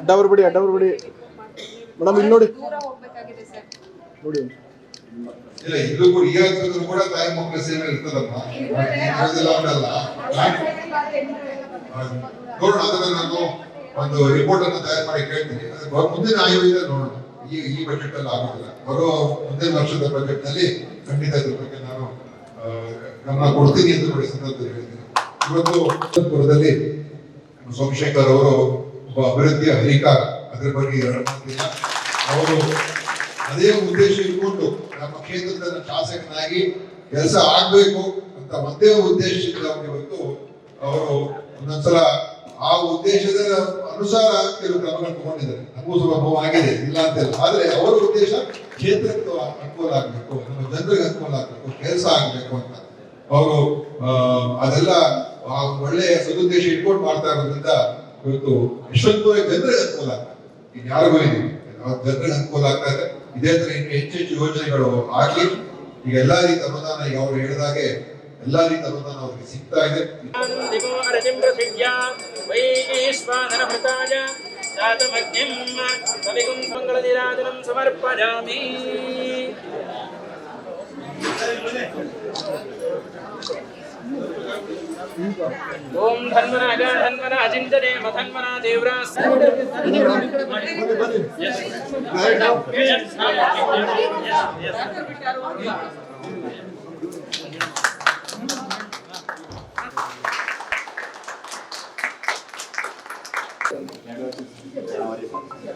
ಅಡ್ಡ ಬರ್ಬಿಡಿ ಅಡ್ಡ ಬರ್ಬಿಡಿ ಮೇಡಮ್ ಇಲ್ಲಿ ನೋಡಿ. ದೂರ ಹೋಗ್ಬೇಕಾಗಿದೆ ಸರ್. ನೋಡಿ. ಇಲ್ಲ ಇಲ್ಲೂ ಕೂಡ ಈ ಹಂತದಲ್ಲೂ ಕೂಡ ತಾಯಿ ಮಕ್ಕಳ ಸೇವೆ ಇರ್ತದಮ್ಮ. ನೋಡೋಣ ಅದನ್ನ ನಾನು ಒಂದು ರಿಪೋರ್ಟ್ ಅನ್ನು ತಯಾರು ಮಾಡಿ ಕೇಳ್ತೀನಿ. ಮುಂದಿನ ಆಯುರ್ವೇದ ನೋಡೋಣ. ಈ ಈ ಬಜೆಟ್ ಅಲ್ಲಿ ಆಗೋದಿಲ್ಲ. ಬರೋ ಮುಂದಿನ ವರ್ಷದ ಬಜೆಟ್ನಲ್ಲಿ ಖಂಡಿತ ಇದ್ರ ಬಗ್ಗೆ ನಾನು ಗಮನ ಕೊಡ್ತೀನಿ ಅಂತ ನೋಡಿ ಸಂದರ್ಭದಲ್ಲಿ ಹೇಳ್ತೀನಿ. ಇವತ್ತು ಪುರದಲ್ಲಿ ಸೋಮಶೇಖರ್ ಅವರು ಒಬ್ಬ ಅಭಿವೃದ್ಧಿಯ ಹರಿಕಾರ. ಅದ್ರ ಬಗ್ಗೆ ಅವರು ಅದೇ ಉದ್ದೇಶ ಇಟ್ಕೊಂಡು ನಮ್ಮ ಕ್ಷೇತ್ರದ ಶಾಸಕನಾಗಿ ಕೆಲಸ ಆಗ್ಬೇಕು ಅಂತ ಒಂದೇ ಉದ್ದೇಶದಿಂದ ಅವ್ರಿಗೆ ಇವತ್ತು ಅವರು ಒಂದೊಂದ್ಸಲ ಆ ಉದ್ದೇಶದ ಅನುಸಾರ ಕೆಲವು ಕ್ರಮಗಳನ್ನು ತಗೊಂಡಿದ್ದಾರೆ. ನಮಗೂ ಸ್ವಲ್ಪ ನೋವು ಆಗಿದೆ, ಇಲ್ಲ ಅಂತ ಆದ್ರೆ ಅವರ ಉದ್ದೇಶ ಕ್ಷೇತ್ರಕ್ಕೆ ಅನುಕೂಲ ಆಗ್ಬೇಕು, ನಮ್ಮ ಜನರಿಗೆ ಅನುಕೂಲ ಆಗ್ಬೇಕು, ಕೆಲಸ ಆಗ್ಬೇಕು ಅಂತ. ಅವರು ಅದೆಲ್ಲ ಆ ಒಳ್ಳೆಯ ಸದುದ್ದೇಶ ಇಟ್ಕೊಂಡು ಮಾಡ್ತಾ ಇರೋದ್ರಿಂದ ಇವತ್ತು ಯಶವಂತಪುರ ಜನರಿಗೆ ಅನುಕೂಲ ಆಗ್ತದೆ ಯಾರಿಗೂ ಜನರಿಗೆ ಅನುಕೂಲ ಆಗ್ತಾ ಇದೆ? ಇದೇ ತರ ಇನ್ನು ಹೆಚ್ಚು ಹೆಚ್ಚು ಯೋಜನೆಗಳು ಆಗ್ಲಿ, ಈಗ ಎಲ್ಲಾ ರೀತಿ ಅನುದಾನ, ಈಗ ಅವ್ರು ಹೇಳಿದಾಗೆ ಎಲ್ಲಾ ರೀತಿ ಅನುದಾನ ಅವ್ರಿಗೆ ಸಿಗ್ತಾ ಇದೆ. दिवो अरतिं प्रसिद्ध्या वैश्वानरभृताय च जातमग्निं कविगुं मङ्गलनिराजनं समर्पयामि ॐ धन्वना धन्वना चिन्तने मधन्वना देवरास्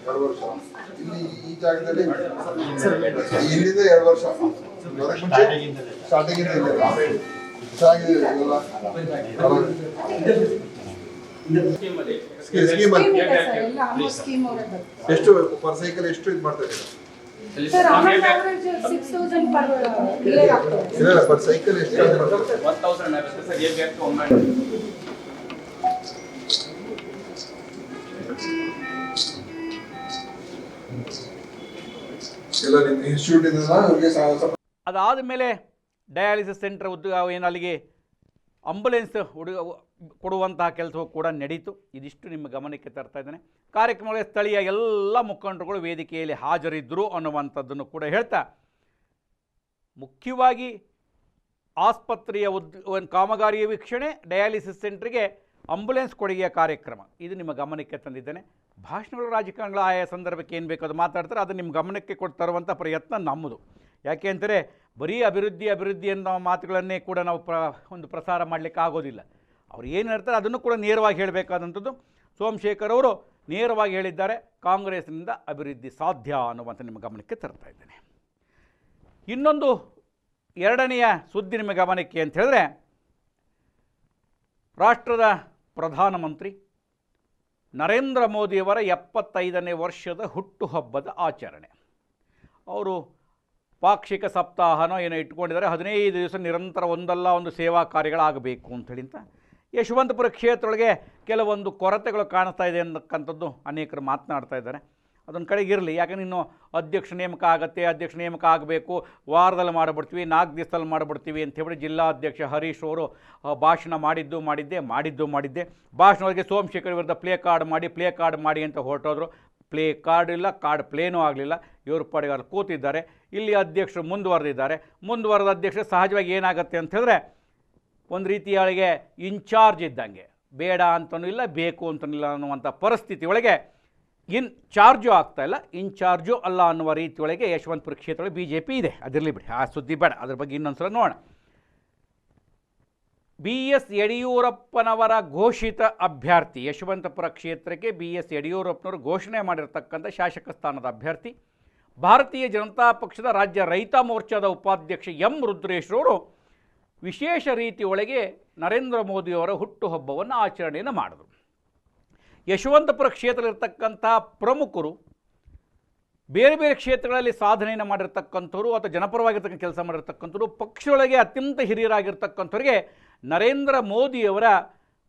ಎರಡು ವರ್ಷ ಇಲ್ಲಿ ಈ ಜಾಗದಲ್ಲಿ ಇಲ್ಲಿಂದ ಎರಡು ವರ್ಷ ಬರಕ್ ಮುಂಚೆ ಸ್ಟಾರ್ಟಿಂಗ್ ಇಂದ ಇಲ್ಲೇ ಚೆನ್ನಾಗಿದೆ ಎಷ್ಟು ಪರ್ ಸೈಕಲ್ ಎಷ್ಟು ಇದು ಮಾಡ್ತಾ ಇದ್ದೀರಾ? ಪರ್ ಸೈಕಲ್ ಎಷ್ಟು ಅದಾದ ಮೇಲೆ ಡಯಾಲಿಸಿಸ್ ಸೆಂಟರ್ ಉದ್ಯೋಗ ಏನು ಅಲ್ಲಿಗೆ ಅಂಬುಲೆನ್ಸ್ ಹುಡುಗ ಕೊಡುವಂತಹ ಕೆಲಸವು ಕೂಡ ನಡೀತು. ಇದಿಷ್ಟು ನಿಮ್ಮ ಗಮನಕ್ಕೆ ತರ್ತಾ ಇದ್ದೇನೆ. ಕಾರ್ಯಕ್ರಮಗಳ ಸ್ಥಳೀಯ ಎಲ್ಲ ಮುಖಂಡರುಗಳು ವೇದಿಕೆಯಲ್ಲಿ ಹಾಜರಿದ್ದರು ಅನ್ನುವಂಥದ್ದನ್ನು ಕೂಡ ಹೇಳ್ತಾ, ಮುಖ್ಯವಾಗಿ ಆಸ್ಪತ್ರೆಯ ಉದ್ ಒಂದು ಕಾಮಗಾರಿಯ ವೀಕ್ಷಣೆ, ಡಯಾಲಿಸಿಸ್ ಸೆಂಟ್ರಿಗೆ ಅಂಬುಲೆನ್ಸ್ ಕೊಡುಗೆಯ ಕಾರ್ಯಕ್ರಮ. ಇದು ನಿಮ್ಮ ಗಮನಕ್ಕೆ ತಂದಿದ್ದೇನೆ. ಭಾಷಣಗಳು ರಾಜಕಾರಣಗಳು ಆಯಾ ಸಂದರ್ಭಕ್ಕೆ ಏನು ಬೇಕು ಅದು ಮಾತಾಡ್ತಾರೆ, ಅದು ನಿಮ್ಮ ಗಮನಕ್ಕೆ ಕೊಟ್ಟು ತರುವಂಥ ಪ್ರಯತ್ನ ನಮ್ಮದು. ಯಾಕೆ ಅಂತಾರೆ ಬರೀ ಅಭಿವೃದ್ಧಿ ಅಭಿವೃದ್ಧಿ ಅನ್ನೋ ಮಾತುಗಳನ್ನೇ ಕೂಡ ನಾವು ಪ್ರ, ಒಂದು ಪ್ರಸಾರ ಮಾಡಲಿಕ್ಕೆ ಆಗೋದಿಲ್ಲ. ಅವ್ರು ಏನು ಹೇಳ್ತಾರೆ ಅದನ್ನು ಕೂಡ ನೇರವಾಗಿ ಹೇಳಬೇಕಾದಂಥದ್ದು. ಸೋಮಶೇಖರ್ ಅವರು ನೇರವಾಗಿ ಹೇಳಿದ್ದಾರೆ, ಕಾಂಗ್ರೆಸ್ನಿಂದ ಅಭಿವೃದ್ಧಿ ಸಾಧ್ಯ ಅನ್ನುವಂಥ ನಿಮ್ಮ ಗಮನಕ್ಕೆ ತರ್ತಾ ಇದ್ದೇನೆ. ಇನ್ನೊಂದು ಎರಡನೆಯ ಸುದ್ದಿ ನಿಮ್ಮ ಗಮನಕ್ಕೆ ಅಂತ ಹೇಳಿದ್ರೆ, ರಾಷ್ಟ್ರದ ಪ್ರಧಾನಮಂತ್ರಿ ನರೇಂದ್ರ ಮೋದಿಯವರ ಎಪ್ಪತ್ತೈದನೇ ವರ್ಷದ ಹುಟ್ಟುಹಬ್ಬದ ಆಚರಣೆ. ಅವರು ಪಾಕ್ಷಿಕ ಸಪ್ತಾಹನೋ ಏನೋ ಇಟ್ಕೊಂಡಿದ್ದಾರೆ. ಹದಿನೈದು ದಿವಸ ನಿರಂತರ ಒಂದಲ್ಲ ಒಂದು ಸೇವಾ ಕಾರ್ಯಗಳಾಗಬೇಕು ಅಂಥೇಳಿ ಅಂತ ಯಶವಂತಪುರ ಕ್ಷೇತ್ರದೊಳಗೆ ಕೆಲವೊಂದು ಕೊರತೆಗಳು ಕಾಣಿಸ್ತಾ ಇದೆ ಅನ್ನಕ್ಕಂಥದ್ದು ಅನೇಕರು ಮಾತನಾಡ್ತಾ ಇದ್ದಾರೆ. ಅದೊಂದು ಕಡೆಗೆ ಇರಲಿ. ಯಾಕಂದ್ರೆ ಇನ್ನು ಅಧ್ಯಕ್ಷ ನೇಮಕ ಆಗುತ್ತೆ, ಅಧ್ಯಕ್ಷ ನೇಮಕ ಆಗಬೇಕು, ವಾರದಲ್ಲಿ ಮಾಡಿಬಿಡ್ತೀವಿ, ನಾಲ್ಕು ದಿವಸದಲ್ಲಿ ಮಾಡಿಬಿಡ್ತೀವಿ ಅಂತ ಹೇಳಿ ಜಿಲ್ಲಾಧ್ಯಕ್ಷ ಹರೀಶ್ ಅವರು ಭಾಷಣ ಮಾಡಿದ್ದು, ಮಾಡಿದ್ದೆ ಮಾಡಿದ್ದು, ಮಾಡಿದ್ದೆ. ಭಾಷಣವರಿಗೆ ಸೋಮಶೇಖರ್ ವಿರುದ್ಧ ಪ್ಲೇ ಕಾರ್ಡ್ ಮಾಡಿ, ಪ್ಲೇ ಕಾರ್ಡ್ ಮಾಡಿ ಅಂತ ಹೊರಟೋದ್ರು. ಪ್ಲೇ ಕಾರ್ಡ್ ಇಲ್ಲ, ಕಾರ್ಡ್ ಪ್ಲೇನೂ ಆಗಲಿಲ್ಲ. ಇವರು ಪಡೆಗೆ ಅಲ್ಲಿ ಕೂತಿದ್ದಾರೆ. ಇಲ್ಲಿ ಅಧ್ಯಕ್ಷರು ಮುಂದುವರೆದಿದ್ದಾರೆ. ಮುಂದುವರೆದ ಅಧ್ಯಕ್ಷರು ಸಹಜವಾಗಿ ಏನಾಗುತ್ತೆ ಅಂತ ಹೇಳಿದ್ರೆ ಒಂದು ರೀತಿಯೊಳಗೆ ಇನ್ಚಾರ್ಜ್ ಇದ್ದಂಗೆ. ಬೇಡ ಅಂತನೂ ಇಲ್ಲ, ಬೇಕು ಅಂತನೂ ಇಲ್ಲ ಅನ್ನುವಂಥ ಪರಿಸ್ಥಿತಿ ಒಳಗೆ ಇನ್ ಚಾರ್ಜು ಆಗ್ತಾ ಇಲ್ಲ. ಇನ್ಚಾರ್ಜು ಅಲ್ಲ ಅನ್ನುವ ರೀತಿಯೊಳಗೆ ಯಶವಂತಪುರ ಕ್ಷೇತ್ರದಲ್ಲಿ ಬಿ ಜೆ ಪಿ ಇದೆ. ಅದಿರಲಿ ಬಿಡಿ, ಆ ಸುದ್ದಿ ಬೇಡ. ಅದ್ರ ಬಗ್ಗೆ ಇನ್ನೊಂದು ಸಲ ನೋಡೋಣ. ಬಿ ಎಸ್ ಯಡಿಯೂರಪ್ಪನವರ ಘೋಷಿತ ಅಭ್ಯರ್ಥಿ, ಯಶವಂತಪುರ ಕ್ಷೇತ್ರಕ್ಕೆ ಬಿ ಎಸ್ ಯಡಿಯೂರಪ್ಪನವರು ಘೋಷಣೆ ಮಾಡಿರತಕ್ಕಂಥ ಶಾಸಕ ಸ್ಥಾನದ ಅಭ್ಯರ್ಥಿ. ಭಾರತೀಯ ಜನತಾ ಪಕ್ಷದ ರಾಜ್ಯ ರೈತ ಮೋರ್ಚಾದ ಉಪಾಧ್ಯಕ್ಷ ಎಂ ರುದ್ರೇಶ್ರವರು ವಿಶೇಷ ರೀತಿಯೊಳಗೆ ನರೇಂದ್ರ ಮೋದಿಯವರ ಹುಟ್ಟುಹಬ್ಬವನ್ನು ಆಚರಣೆಯನ್ನು ಮಾಡಿದರು. ಯಶವಂತಪುರ ಕ್ಷೇತ್ರದಲ್ಲಿರ್ತಕ್ಕಂಥ ಪ್ರಮುಖರು, ಬೇರೆ ಬೇರೆ ಕ್ಷೇತ್ರಗಳಲ್ಲಿ ಸಾಧನೆಯನ್ನು ಮಾಡಿರ್ತಕ್ಕಂಥವ್ರು ಅಥವಾ ಜನಪರವಾಗಿರ್ತಕ್ಕಂಥ ಕೆಲಸ ಮಾಡಿರ್ತಕ್ಕಂಥವ್ರು, ಪಕ್ಷದೊಳಗೆ ಅತ್ಯಂತ ಹಿರಿಯರಾಗಿರ್ತಕ್ಕಂಥವ್ರಿಗೆ ನರೇಂದ್ರ ಮೋದಿಯವರ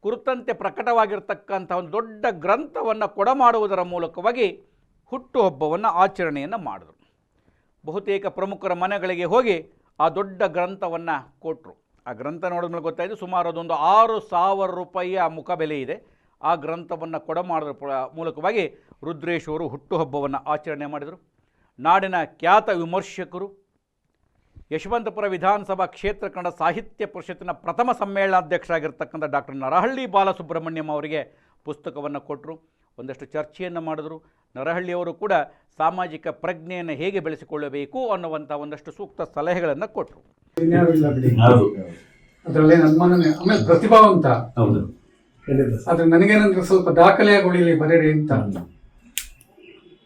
ಕುರಿತಂತೆ ಪ್ರಕಟವಾಗಿರ್ತಕ್ಕಂಥ ಒಂದು ದೊಡ್ಡ ಗ್ರಂಥವನ್ನು ಕೊಡಮಾಡುವುದರ ಮೂಲಕವಾಗಿ ಹುಟ್ಟುಹಬ್ಬವನ್ನು ಆಚರಣೆಯನ್ನು ಮಾಡಿದರು. ಬಹುತೇಕ ಪ್ರಮುಖರ ಮನೆಗಳಿಗೆ ಹೋಗಿ ಆ ದೊಡ್ಡ ಗ್ರಂಥವನ್ನು ಕೊಟ್ಟರು ಆ ಗ್ರಂಥ ನೋಡಿದ ಮೇಲೆ ಗೊತ್ತಾಯಿತು ಸುಮಾರು ಅದೊಂದು ಆರು ಸಾವಿರ ರೂಪಾಯಿಯ ಮುಖಬೆಲೆ ಇದೆ. ಆ ಗ್ರಂಥವನ್ನು ಕೊಡಮಾಡೋದ್ರ ಮಾಡಿದ್ರ ಮೂಲಕವಾಗಿ ರುದ್ರೇಶ್ ಅವರು ಹುಟ್ಟುಹಬ್ಬವನ್ನು ಆಚರಣೆ ಮಾಡಿದರು. ನಾಡಿನ ಖ್ಯಾತ ವಿಮರ್ಶಕರು, ಯಶವಂತಪುರ ವಿಧಾನಸಭಾ ಕ್ಷೇತ್ರ ಕನ್ನಡ ಸಾಹಿತ್ಯ ಪರಿಷತ್ತಿನ ಪ್ರಥಮ ಸಮ್ಮೇಳನಾಧ್ಯಕ್ಷರಾಗಿರ್ತಕ್ಕಂಥ ಡಾಕ್ಟರ್ ನರಹಳ್ಳಿ ಬಾಲಸುಬ್ರಹ್ಮಣ್ಯಂ ಅವರಿಗೆ ಪುಸ್ತಕವನ್ನು ಕೊಟ್ಟರು ಒಂದಷ್ಟು ಚರ್ಚೆಯನ್ನು ಮಾಡಿದರು. ನರಹಳ್ಳಿಯವರು ಕೂಡ ಸಾಮಾಜಿಕ ಪ್ರಜ್ಞೆಯನ್ನು ಹೇಗೆ ಬೆಳೆಸಿಕೊಳ್ಳಬೇಕು ಅನ್ನುವಂಥ ಒಂದಷ್ಟು ಸೂಕ್ತ ಸಲಹೆಗಳನ್ನು ಕೊಟ್ಟರು ಬಿಡಿ ಅನುಮಾನನೇ ಆಮೇಲೆ ಪ್ರತಿಭಾವಂತ ಹೌದು. ಆದ್ರೆ ನನಗೇನಂದ್ರೆ ಸ್ವಲ್ಪ ದಾಖಲೆಯಾಗಿ ಉಳಿಲಿ ಬರೀರಿ ಅಂತ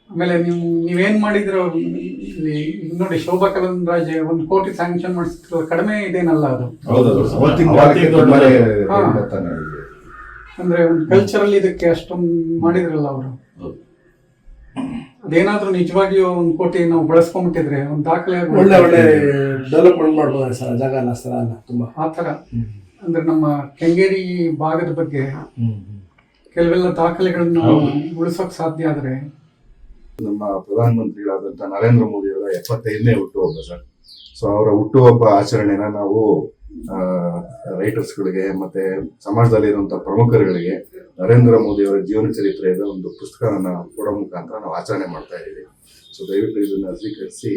ಆಮೇಲೆ ನೀವು ನೀವೇನ್ ಮಾಡಿದ್ರು ಇಲ್ಲಿ ನೋಡಿ ಶೋಭಾ ಕಲಂದ್ರಾಜ್ ಒಂದು ಕೋಟಿ ಸ್ಯಾಂಕ್ಷನ್ ಮಾಡಿಸ್ತಿರೋ ಕಡಿಮೆ ಇದೇನಲ್ಲ ಅದು. ಅಂದ್ರೆ ಒಂದು ಕಲ್ಚರಲ್ಲಿ ಇದಕ್ಕೆ ಅಷ್ಟೊಂದು ಮಾಡಿದ್ರಲ್ಲ ಅವರು. ಹೌದು. ಅದೇನಾದ್ರೂ ನಿಜವಾಗಿಯೂ ಒಂದು ಕೋಟಿ ನಾವು ಬಳಸ್ಕೊಂಡ್ಬಿಟ್ಟಿದ್ರೆ ಒಂದು ದಾಖಲೆ ಒಳ್ಳೆ ಒಳ್ಳೆ ಡೆವಲಪ್ಮೆಂಟ್ ಮಾಡ್ಬೋದು ಸರ್ ಜಾಗನ ಸ್ಥಳನ ತುಂಬಾ. ಆ ಥರ. ಅಂದ್ರೆ ನಮ್ಮ ಕೆಂಗೇರಿ ಭಾಗದ ಬಗ್ಗೆ ಕೆಲವೆಲ್ಲ ದಾಖಲೆಗಳನ್ನು ಉಳಿಸೋಕ್ ಸಾಧ್ಯ ಆದ್ರೆ. ನಮ್ಮ ಪ್ರಧಾನಮಂತ್ರಿಗಳಾದಂತ ನರೇಂದ್ರ ಮೋದಿ ಅವರ ಎಪ್ಪತ್ತೈದನೇ ಹುಟ್ಟುಹಬ್ಬ ಸರ್. ಸೊ ಅವರ ಹುಟ್ಟುಹಬ್ಬ ಆಚರಣೆನ ನಾವು ರೈಟರ್ಸ್ಗಳಿಗೆ ಮತ್ತೆ ಸಮಾಜದಲ್ಲಿ ಇರುವಂತಹ ಪ್ರಮುಖರುಗಳಿಗೆ ನರೇಂದ್ರ ಮೋದಿ ಅವರ ಜೀವನ ಚರಿತ್ರೆಯ ಒಂದು ಪುಸ್ತಕವನ್ನ ಕೊಡೋ ಮುಖಾಂತರ ನಾವು ಆಚರಣೆ ಮಾಡ್ತಾ ಇದ್ದೀವಿ. ಸೊ ದಯವಿಟ್ಟು ಇದನ್ನ ಸ್ವೀಕರಿಸಿ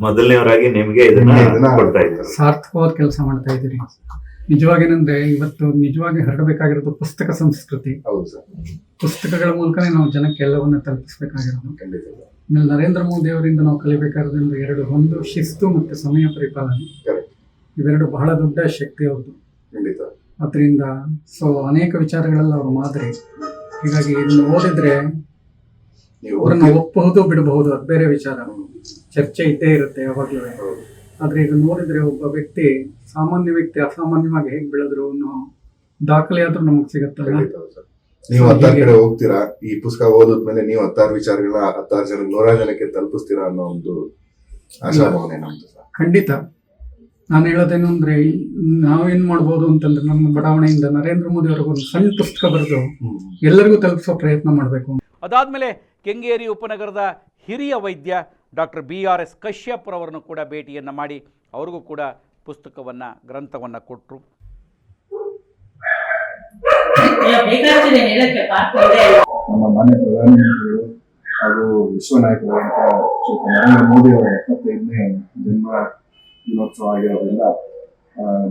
ಮೊದಲನೇವರಾಗಿ ನಿಮಗೆ ಇದನ್ನ ಇದನ್ನ ಕೊಡ್ತಾ ಇದ್ದಾರೆ. ಸಾರ್ಥಕವಾದ ಕೆಲಸ ಮಾಡ್ತಾ ಇದ್ದೀರಿ. ನಿಜವಾಗೇನಂದ್ರೆ ಇವತ್ತು ನಿಜವಾಗಿ ಹರಡಬೇಕಾಗಿರೋದು ಪುಸ್ತಕ ಸಂಸ್ಕೃತಿ. ಹೌದು ಸರ್. ಪುಸ್ತಕಗಳ ಮೂಲಕನೇ ನಾವು ಜನಕ್ಕೆ ಎಲ್ಲವನ್ನ ತಲುಪಿಸಬೇಕಾಗಿರೋದು. ಖಂಡಿತ. ಆಮೇಲೆ ನರೇಂದ್ರ ಮೋದಿ ಅವರಿಂದ ನಾವು ಕಲಿಬೇಕಾದ್ರೆ ಎರಡು ಒಂದು ಶಿಸ್ತು ಮತ್ತು ಸಮಯ ಪರಿಪಾಲನೆ. ಇವೆರಡು ಬಹಳ ದೊಡ್ಡ ಶಕ್ತಿ ಅವ್ರದ್ದು ಖಂಡಿತ. ಅದರಿಂದ ಸೊ ಅನೇಕ ವಿಚಾರಗಳಲ್ಲಿ ಅವರು ಮಾದರಿ. ಹೀಗಾಗಿ ಇದನ್ನು ಓದಿದ್ರೆ ಅವರನ್ನು ಒಪ್ಪಬಹುದು ಬಿಡಬಹುದು ಅದು ಬೇರೆ ವಿಚಾರ. ಚರ್ಚೆ ಇದ್ದೇ ಇರುತ್ತೆ ಯಾವಾಗಲೂ. ಆದರೆ ಇದನ್ನು ಈಗ ನೋಡಿದ್ರೆ ಒಬ್ಬ ವ್ಯಕ್ತಿ ಸಾಮಾನ್ಯ ವ್ಯಕ್ತಿ ಅಸಾಮಾನ್ಯವಾಗಿ ಹೇಗೆ ಬೆಳೆದ್ರು ಅನ್ನೋ ದಾಖಲೆ ಆದ್ರೂ ನಮಗೆ ಸಿಗುತ್ತಲ್ಲ. ನೀವು ಹತ್ತಾರು ಕಡೆ ಹೋಗ್ತೀರಾ? ಈ ಪುಸ್ತಕ ಓದಿದ್ಮೇಲೆ ನೀವು ಹತ್ತಾರು ವಿಚಾರಗಳ ಹತ್ತಾರು ಜನ ನೂರಾರು ಜನಕ್ಕೆ ತಲುಪಿಸ್ತೀರಾ ಅನ್ನೋ ಒಂದು ಆಶಾಭಾವನೆ ನಮ್ದು ಸರ್. ಖಂಡಿತ. ನಾನು ಹೇಳೋದೇನು ಅಂದ್ರೆ ನಾವೇನ್ ಮಾಡ್ಬೋದು ಅಂತಂದ್ರೆ ನಮ್ಮ ಬಡಾವಣೆಯಿಂದ ನರೇಂದ್ರ ಮೋದಿ ಅವ್ರಿಗೆ ಒಂದು ಸಣ್ಣ ಪುಸ್ತಕ ಬರೆದು ಎಲ್ಲರಿಗೂ ತಲುಪಿಸೋ ಪ್ರಯತ್ನ ಮಾಡಬೇಕು. ಅದಾದ್ಮೇಲೆ ಕೆಂಗೇರಿ ಉಪನಗರದ ಹಿರಿಯ ವೈದ್ಯ doctor B R S Kashyap ರವರನ್ನು ಕೂಡ ಭೇಟಿಯನ್ನು ಮಾಡಿ ಅವ್ರಿಗೂ ಕೂಡ ಪುಸ್ತಕವನ್ನು ಗ್ರಂಥವನ್ನು ಕೊಟ್ಟರು ನಮ್ಮ ಮಾನ್ಯ ಪ್ರಧಾನಮಂತ್ರಿಗಳು ಹಾಗೂ ವಿಶ್ವ ನಾಯಕರಾದಂತಹ ಶ್ರೀ ನರೇಂದ್ರ ಮೋದಿ ಅವರ ಎಪ್ಪತ್ತೈದನೇ ಜನ್ಮ ದಿನೋತ್ಸವ ಆಗಿರೋದ್ರಿಂದ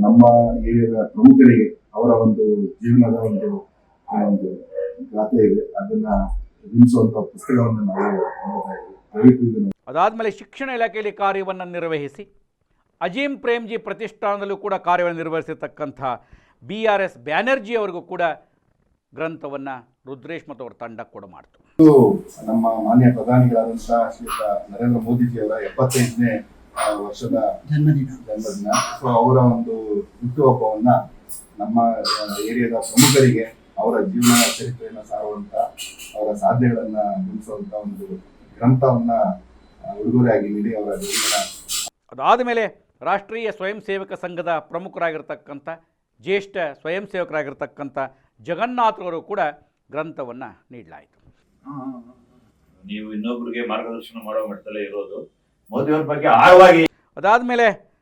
ನಮ್ಮ ಏರಿಯಾದ ಪ್ರಮುಖರಿಗೆ ಅವರ ಒಂದು ಜೀವನದ ಒಂದು ಒಂದು ಗಾಥೆ ಇದೆ. ಅದನ್ನ ಬಿಂಬಿಸುವಂತ ಪುಸ್ತಕವನ್ನು ನಾವು ನೋಡ್ತಾ ಅದಾದಮೇಲೆ ಶಿಕ್ಷಣ ಇಲಾಖೆಯಲ್ಲಿ ಕಾರ್ಯವನ್ನು ನಿರ್ವಹಿಸಿ ಅಜೀಂ ಪ್ರೇಮ್ಜಿ ಪ್ರತಿಷ್ಠಾನದಲ್ಲೂ ಕೂಡ ಕಾರ್ಯವನ್ನು ನಿರ್ವಹಿಸಿರ್ತಕ್ಕಂಥ ಬಿ ಆರ್ ಎಸ್ ಬ್ಯಾನರ್ಜಿ ಅವರಿಗೂ ಕೂಡ ಗ್ರಂಥವನ್ನು ರುದ್ರೇಶ್ ಮತ್ತು ಅವರ ತಂಡ ಕೂಡ ಮಾಡ್ತು. ನಮ್ಮ ಮಾನ್ಯ ಪ್ರಧಾನಿಗಳಾದಂತಹ ಶ್ರೀಯುತ ನರೇಂದ್ರ ಮೋದಿಜಿಯವರ ಎಪ್ಪತ್ತೈದನೇ ವರ್ಷದ ಜನ್ಮದಿನ. ಜನ್ಮದಿನ. ಸೊ ಅವರ ಒಂದು ಹುಟ್ಟುಹಬ್ಬವನ್ನ ನಮ್ಮ ಏರಿಯಾದ ಪ್ರಮುಖರಿಗೆ ಅವರ ಜೀವನ ಚರಿತ್ರೆಯನ್ನು ಸಾರುವಂತ ಅವರ ಸಾಧ್ಯಗಳನ್ನ ಬಿಡಿಸುವಂತ ಒಂದು ಗ್ರಂಥವನ್ನ ಉಡುಗೊರೆಯಾಗಿ ನೀಡಿ ಅವರ ಜೀವನ. ಅದಾದ ಮೇಲೆ ರಾಷ್ಟ್ರೀಯ ಸ್ವಯಂ ಸೇವಕ ಸಂಘದ ಪ್ರಮುಖರಾಗಿರ್ತಕ್ಕಂಥ ಜ್ಯೇಷ್ಠ ಸ್ವಯಂ ಸೇವಕರಾಗಿರ್ತಕ್ಕಂಥ ಜಗನ್ನಾಥರವರು ಕೂಡ ಗ್ರಂಥವನ್ನು ನೀಡಲಾಯಿತು. ನೀವು ಇನ್ನೊಬ್ರಿಗೆ ಮಾರ್ಗದರ್ಶನ ಮಾಡೋ ಮಟ್ಟದಲ್ಲೇ ಇರೋದು. ಮೋದಿಯವ್ರ ಬಗ್ಗೆ ಆಳವಾಗಿ ಅದಾದಮೇಲೆ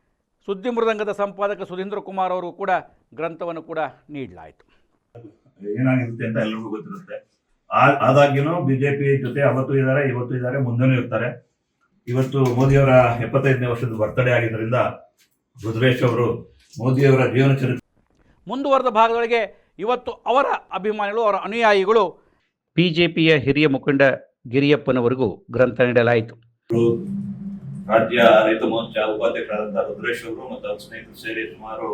ಸುದ್ದಿ ಮೃದಂಗದ ಸಂಪಾದಕ ಸುಧೀಂದ್ರ ಕುಮಾರ್ ಅವರು ಕೂಡ ಗ್ರಂಥವನ್ನು ಕೂಡ ನೀಡಲಾಯಿತು. ಏನಾಗಿರುತ್ತೆ ಅಂತ ಎಲ್ಲರಿಗೂ ಗೊತ್ತಿರುತ್ತೆ. ಆ- ಆದಾಗ್ಯೂ ಬಿಜೆಪಿ ಜೊತೆ ಅವತ್ತು ಇದ್ದಾರೆ ಇವತ್ತು ಇದ್ದಾರೆ ಮುಂದೆನೂ ಇರ್ತಾರೆ. ಇವತ್ತು ಮೋದಿಯವರ ಎಪ್ಪತ್ತೈದನೇ ವರ್ಷದ ಬರ್ತಡೇ ಆಗಿದ್ದರಿಂದ ರುದ್ರೇಶ್ ಅವರು ಮೋದಿಯವರ ಜೀವನ ಚರಿತ್ರೆ ಮುಂದುವರೆದ ಭಾಗದೊಳಗೆ ಇವತ್ತು ಅವರ ಅಭಿಮಾನಿಗಳು ಅವರ ಅನುಯಾಯಿಗಳು ಬಿಜೆಪಿಯ ಜೆ ಪಿಯ ಹಿರಿಯ ಮುಖಂಡ ಗಿರಿಯಪ್ಪನವರೆಗೂ ಗ್ರಂಥ ನೀಡಲಾಯಿತು. ರಾಜ್ಯ ರೈತ ಮೋರ್ಚಾ ಉಪಾಧ್ಯಕ್ಷರಾದಂತಹ ರುದ್ರೇಶ್ ಅವರು ಮತ್ತು ಅವ್ರ ಸ್ನೇಹಿತರು ಸೇರಿ ಸುಮಾರು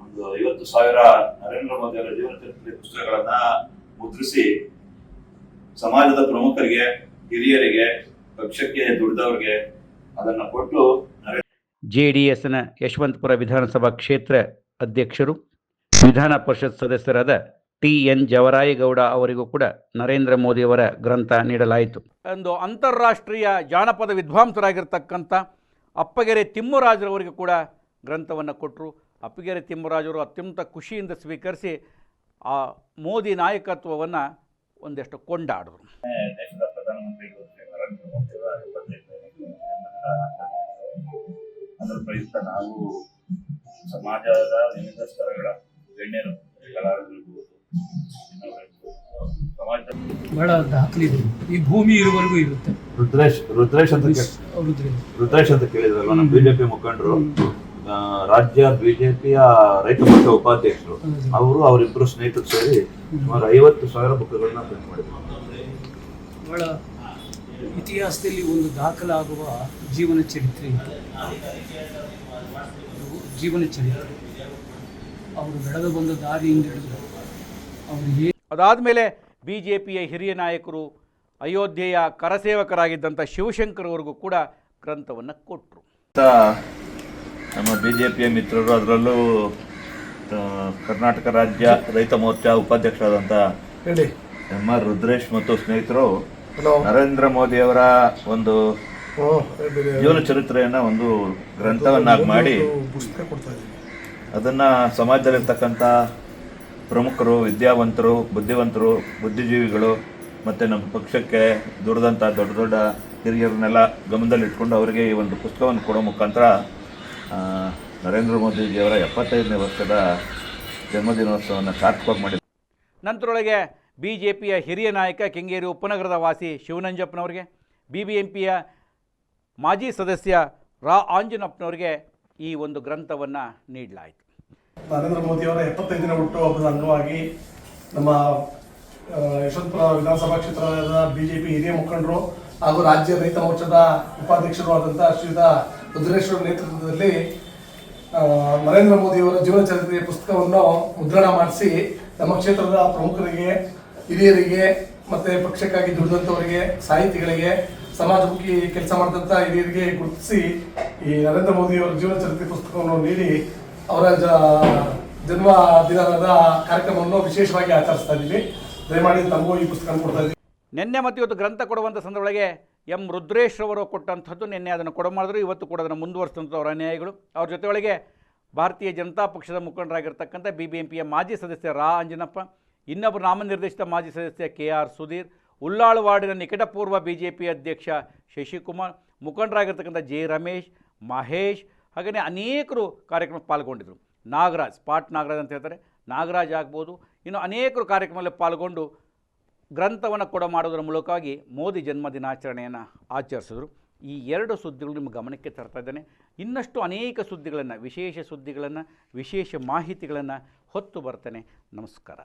ಒಂದು ಐವತ್ತು ಸಾವಿರ ನರೇಂದ್ರ ಮೋದಿ ಅವರ ಜೀವನ ಚರಿತ್ರೆ ಪುಸ್ತಕಗಳನ್ನ ಮುದ್ರಿಸಿ ಸಮಾಜದ ಪ್ರಮುಖರಿಗೆ ಹಿರಿಯರಿಗೆ ಪಕ್ಷಕ್ಕೆ ದುಡಿದವರಿಗೆ ಅದನ್ನ ಕೊಟ್ಟು ಜೆ ಡಿ ಎಸ್ನ ಯಶವಂತಪುರ ವಿಧಾನಸಭಾ ಕ್ಷೇತ್ರ ಅಧ್ಯಕ್ಷರು ವಿಧಾನ ಪರಿಷತ್ ಸದಸ್ಯರಾದ ಟಿ ಎನ್ ಜವರಾಯಗೌಡ ಅವರಿಗೂ ಕೂಡ ನರೇಂದ್ರ ಮೋದಿಯವರ ಗ್ರಂಥ ನೀಡಲಾಯಿತು. ಒಂದು ಅಂತಾರಾಷ್ಟ್ರೀಯ ಜಾನಪದ ವಿದ್ವಾಂಸರಾಗಿರ್ತಕ್ಕಂಥ ಅಪ್ಪಗೆರೆ ತಿಮ್ಮರಾಜರವರಿಗೂ ಕೂಡ ಗ್ರಂಥವನ್ನು ಕೊಟ್ಟರು ಅಪ್ಪಗೆರೆ ತಿಮ್ಮರಾಜರು ಅತ್ಯಂತ ಖುಷಿಯಿಂದ ಸ್ವೀಕರಿಸಿ ಆ ಮೋದಿ ನಾಯಕತ್ವವನ್ನು ಒಂದಷ್ಟು ಕೊಂಡಾಡಿದ್ರು. ದೇಶದ ಪ್ರಧಾನಮಂತ್ರಿ ನರೇಂದ್ರ ಮೋದಿ ಅವರ ಎಪ್ಪತ್ತೈದನೇ ಅದರ ಪ್ರಯುಕ್ತ ನಾವು ಸಮಾಜದ ವಿವಿಧ ಸ್ತರಗಳ ಗಣ್ಯರು ಕಲಾವಿದರಿರ್ಬೋದು ಸಮಾಜ ಸಮಾಜದ ಬಹಳ ದಾಖಲಿದೆ ಈ ಭೂಮಿ ಇರುವವರೆಗೂ ಇರುತ್ತೆ. ರುದ್ರೇಶ್ ರುದ್ರೇಶ್ ಅಂತ ಕೇ- ರುದ್ರೇಶ್. ಅಂತ ಕೇಳಿದ್ರಲ್ವ ನಮ್ಮ ಬಿಜೆಪಿ ಮುಖಂಡರು ಆ, ರಾಜ್ಯ ಬಿಜೆಪಿಯ ರೈತ ಮೋರ್ಚಾ ಉಪಾಧ್ಯಕ್ಷರು ಅವರು ಅವರಿಬ್ಬರು ಸ್ನೇಹಿತರು ಸೇರಿ ಸುಮಾರು ಐವತ್ತು ಸಾವಿರ ಬುಕ್ಗಳನ್ನ ಪ್ರಿಂಟ್ ಮಾಡಿದ್ರು. ಬಹಳ ಇತಿಹಾಸದಲ್ಲಿ ಒಂದು ದಾಖಲಾಗುವ ಜೀವನ ಚರಿತ್ರೆ ಇದು ಇದು. ಜೀವನ ಚರಿತ್ರೆ. ಅವರು ಬೆಳೆದು ಬಂದ ದಾರಿಯಿಂದ ಹಿಡಿದು ಅವರು ಹೇಗೆ ಅದಾದಮೇಲೆ ಬಿ ಜೆ ಪಿಯ ಹಿರಿಯ ನಾಯಕರು ಅಯೋಧ್ಯೆಯ ಕರಸೇವಕರಾಗಿದ್ದಂಥ ಶಿವಶಂಕರ್ ಅವರಿಗೂ ಕೂಡ ಗ್ರಂಥವನ್ನು ಕೊಟ್ಟರು ನಮ್ಮ ಪಿಯ ಮಿತ್ರರು ಅದರಲ್ಲೂ ಕರ್ನಾಟಕ ರಾಜ್ಯ ರೈತ ಮೋರ್ಚಾ ಉಪಾಧ್ಯಕ್ಷರಾದಂಥ ಹೇಳಿ. ಎಂ ಆರ್ ರುದ್ರೇಶ್ ಮತ್ತು ಸ್ನೇಹಿತರು ನರೇಂದ್ರ ಮೋದಿ ಅವರ ಒಂದು ಜೀವನ ಚರಿತ್ರೆಯನ್ನ ಒಂದು ಗ್ರಂಥವನ್ನಾಗಿ ಮಾಡಿ ಪುಸ್ತಕ ಕೊಡ್ತಾ ಅದನ್ನ ಸಮಾಜದಲ್ಲಿರ್ತಕ್ಕಂಥ ಪ್ರಮುಖರು, ವಿದ್ಯಾವಂತರು, ಬುದ್ಧಿವಂತರು, ಬುದ್ಧಿಜೀವಿಗಳು ಮತ್ತು ನಮ್ಮ ಪಕ್ಷಕ್ಕೆ ದುಡ್ದಂಥ ದೊಡ್ಡ ದೊಡ್ಡ ಹಿರಿಯರನ್ನೆಲ್ಲ ಗಮನದಲ್ಲಿಟ್ಕೊಂಡು ಅವರಿಗೆ ಈ ಒಂದು ಪುಸ್ತಕವನ್ನು ಕೊಡೋ ಮುಖಾಂತರ ನರೇಂದ್ರ ಮೋದಿಜಿಯವರ ಎಪ್ಪತ್ತೈದನೇ ವರ್ಷದ ಜನ್ಮದಿನೋತ್ಸವವನ್ನು ಸಾರ್ಥಕವಾಗಿ ಮಾಡಿದ್ದಾರೆ. ನಂತರೊಳಗೆ ಬಿ ಜೆ ಪಿಯ ಹಿರಿಯ ನಾಯಕ ಕೆಂಗೇರಿ ಉಪನಗರದ ವಾಸಿ ಶಿವನಂಜಪ್ಪನವರಿಗೆ ಬಿ ಬಿ ಎಂ ಪಿಯ ಮಾಜಿ ಸದಸ್ಯ ರಾ. ಆಂಜನಪ್ಪನವರಿಗೆ ಈ ಒಂದು ಗ್ರಂಥವನ್ನು ನೀಡಲಾಯಿತು. ನರೇಂದ್ರ ಮೋದಿಯವರ ಎಪ್ಪತ್ತೈದನೇ ಹುಟ್ಟುಹಬ್ಬದ ಅಂಗವಾಗಿ ನಮ್ಮ ಯಶವಂತಪುರ ವಿಧಾನಸಭಾ ಕ್ಷೇತ್ರದ ಬಿಜೆಪಿ ಹಿರಿಯ ಮುಖಂಡರು ಹಾಗೂ ರಾಜ್ಯ ರೈತ ಮೋರ್ಚಾದ ಉಪಾಧ್ಯಕ್ಷರು ಆದಂತಹ ಶ್ರೀಯುತ ರುದ್ರೇಶ್ವರ ನೇತೃತ್ವದಲ್ಲಿ ನರೇಂದ್ರ ಮೋದಿಯವರ ಜೀವನ ಚರಿತ್ರೆಯ ಪುಸ್ತಕವನ್ನು ಮುದ್ರಣ ಮಾಡಿಸಿ ನಮ್ಮ ಕ್ಷೇತ್ರದ ಪ್ರಮುಖರಿಗೆ, ಹಿರಿಯರಿಗೆ ಮತ್ತೆ ಪಕ್ಷಕ್ಕಾಗಿ ದುಡಿದಂಥವರಿಗೆ ಸಾಹಿತಿಗಳಿಗೆ ಸಮಾಜಮುಖಿ ಕೆಲಸ ಮಾಡಿದಂಥ ಹಿರಿಯರಿಗೆ ಗುರುತಿಸಿ ಈ ನರೇಂದ್ರ ಮೋದಿಯವರ ಜೀವನ ಚರಿತ್ರೆ ಪುಸ್ತಕವನ್ನು ನೀಡಿ ಅವರ ಜನ್ಮ ದಿನದ ಕಾರ್ಯಕ್ರಮವನ್ನು ವಿಶೇಷವಾಗಿ ಆಚರಿಸ್ತಾ ಇದ್ದೀವಿ. ದಯಮಾಡಿ ತಮಗೂ ಈ ಪುಸ್ತಕ ಕೊಡ್ತಾ ಇದ್ದೀವಿ. ನಿನ್ನೆ ಮತ್ತು ಇವತ್ತು ಗ್ರಂಥ ಕೊಡುವಂಥ ಸಂದರ್ಭದೊಳಗೆ ಎಂ ರುದ್ರೇಶ್ ಅವರು ಕೊಟ್ಟಂಥದ್ದು ನಿನ್ನೆ ಅದನ್ನು ಕೊಡ ಮಾಡಿದ್ರು. ಇವತ್ತು ಕೂಡ ಅದನ್ನು ಮುಂದುವರಿಸಿದಂಥ ಅವರ ಅನ್ಯಾಯಿಗಳು. ಅವ್ರ ಜೊತೆಯೊಳಗೆ ಭಾರತೀಯ ಜನತಾ ಪಕ್ಷದ ಮುಖಂಡರಾಗಿರ್ತಕ್ಕಂಥ ಬಿ ಬಿ ಎಂ ಪಿಯ ಮಾಜಿ ಸದಸ್ಯ ರಾ ಅಂಜನಪ್ಪ ಇನ್ನೊಬ್ಬರು ನಾಮನಿರ್ದೇಶಿತ ಮಾಜಿ ಸದಸ್ಯ ಕೆ ಆರ್ ಸುಧೀರ್ ಉಳ್ಳಾಳು ವಾರ್ಡಿನ ನಿಕಟಪೂರ್ವ ಬಿ ಜೆ ಪಿ ಅಧ್ಯಕ್ಷ ಶಶಿಕುಮಾರ್, ಮುಖಂಡರಾಗಿರ್ತಕ್ಕಂಥ ಜೆ ರಮೇಶ್, ಮಹೇಶ್ ಹಾಗೆಯೇ ಅನೇಕರು ಕಾರ್ಯಕ್ರಮ ಪಾಲ್ಗೊಂಡಿದ್ದರು. ನಾಗರಾಜ್, ಸ್ಪಾಟ್ ನಾಗರಾಜ್ ಅಂತ ಹೇಳ್ತಾರೆ. ನಾಗರಾಜ್ ಆಗ್ಬೋದು. ಇನ್ನು ಅನೇಕರು ಕಾರ್ಯಕ್ರಮದಲ್ಲಿ ಪಾಲ್ಗೊಂಡು ಗ್ರಂಥವನ್ನು ಕೊಡ ಮಾಡೋದರ ಮೂಲಕವಾಗಿ ಮೋದಿ ಜನ್ಮ ದಿನಾಚರಣೆಯನ್ನು ಆಚರಿಸಿದ್ರು. ಈ ಎರಡು ಸುದ್ದಿಗಳು ನಿಮ್ಮ ಗಮನಕ್ಕೆ ತರ್ತಾ ಇದ್ದೇನೆ. ಇನ್ನಷ್ಟು ಅನೇಕ ಸುದ್ದಿಗಳನ್ನು, ವಿಶೇಷ ಸುದ್ದಿಗಳನ್ನು, ವಿಶೇಷ ಮಾಹಿತಿಗಳನ್ನು ಹೊತ್ತು ಬರ್ತೇನೆ. ನಮಸ್ಕಾರ.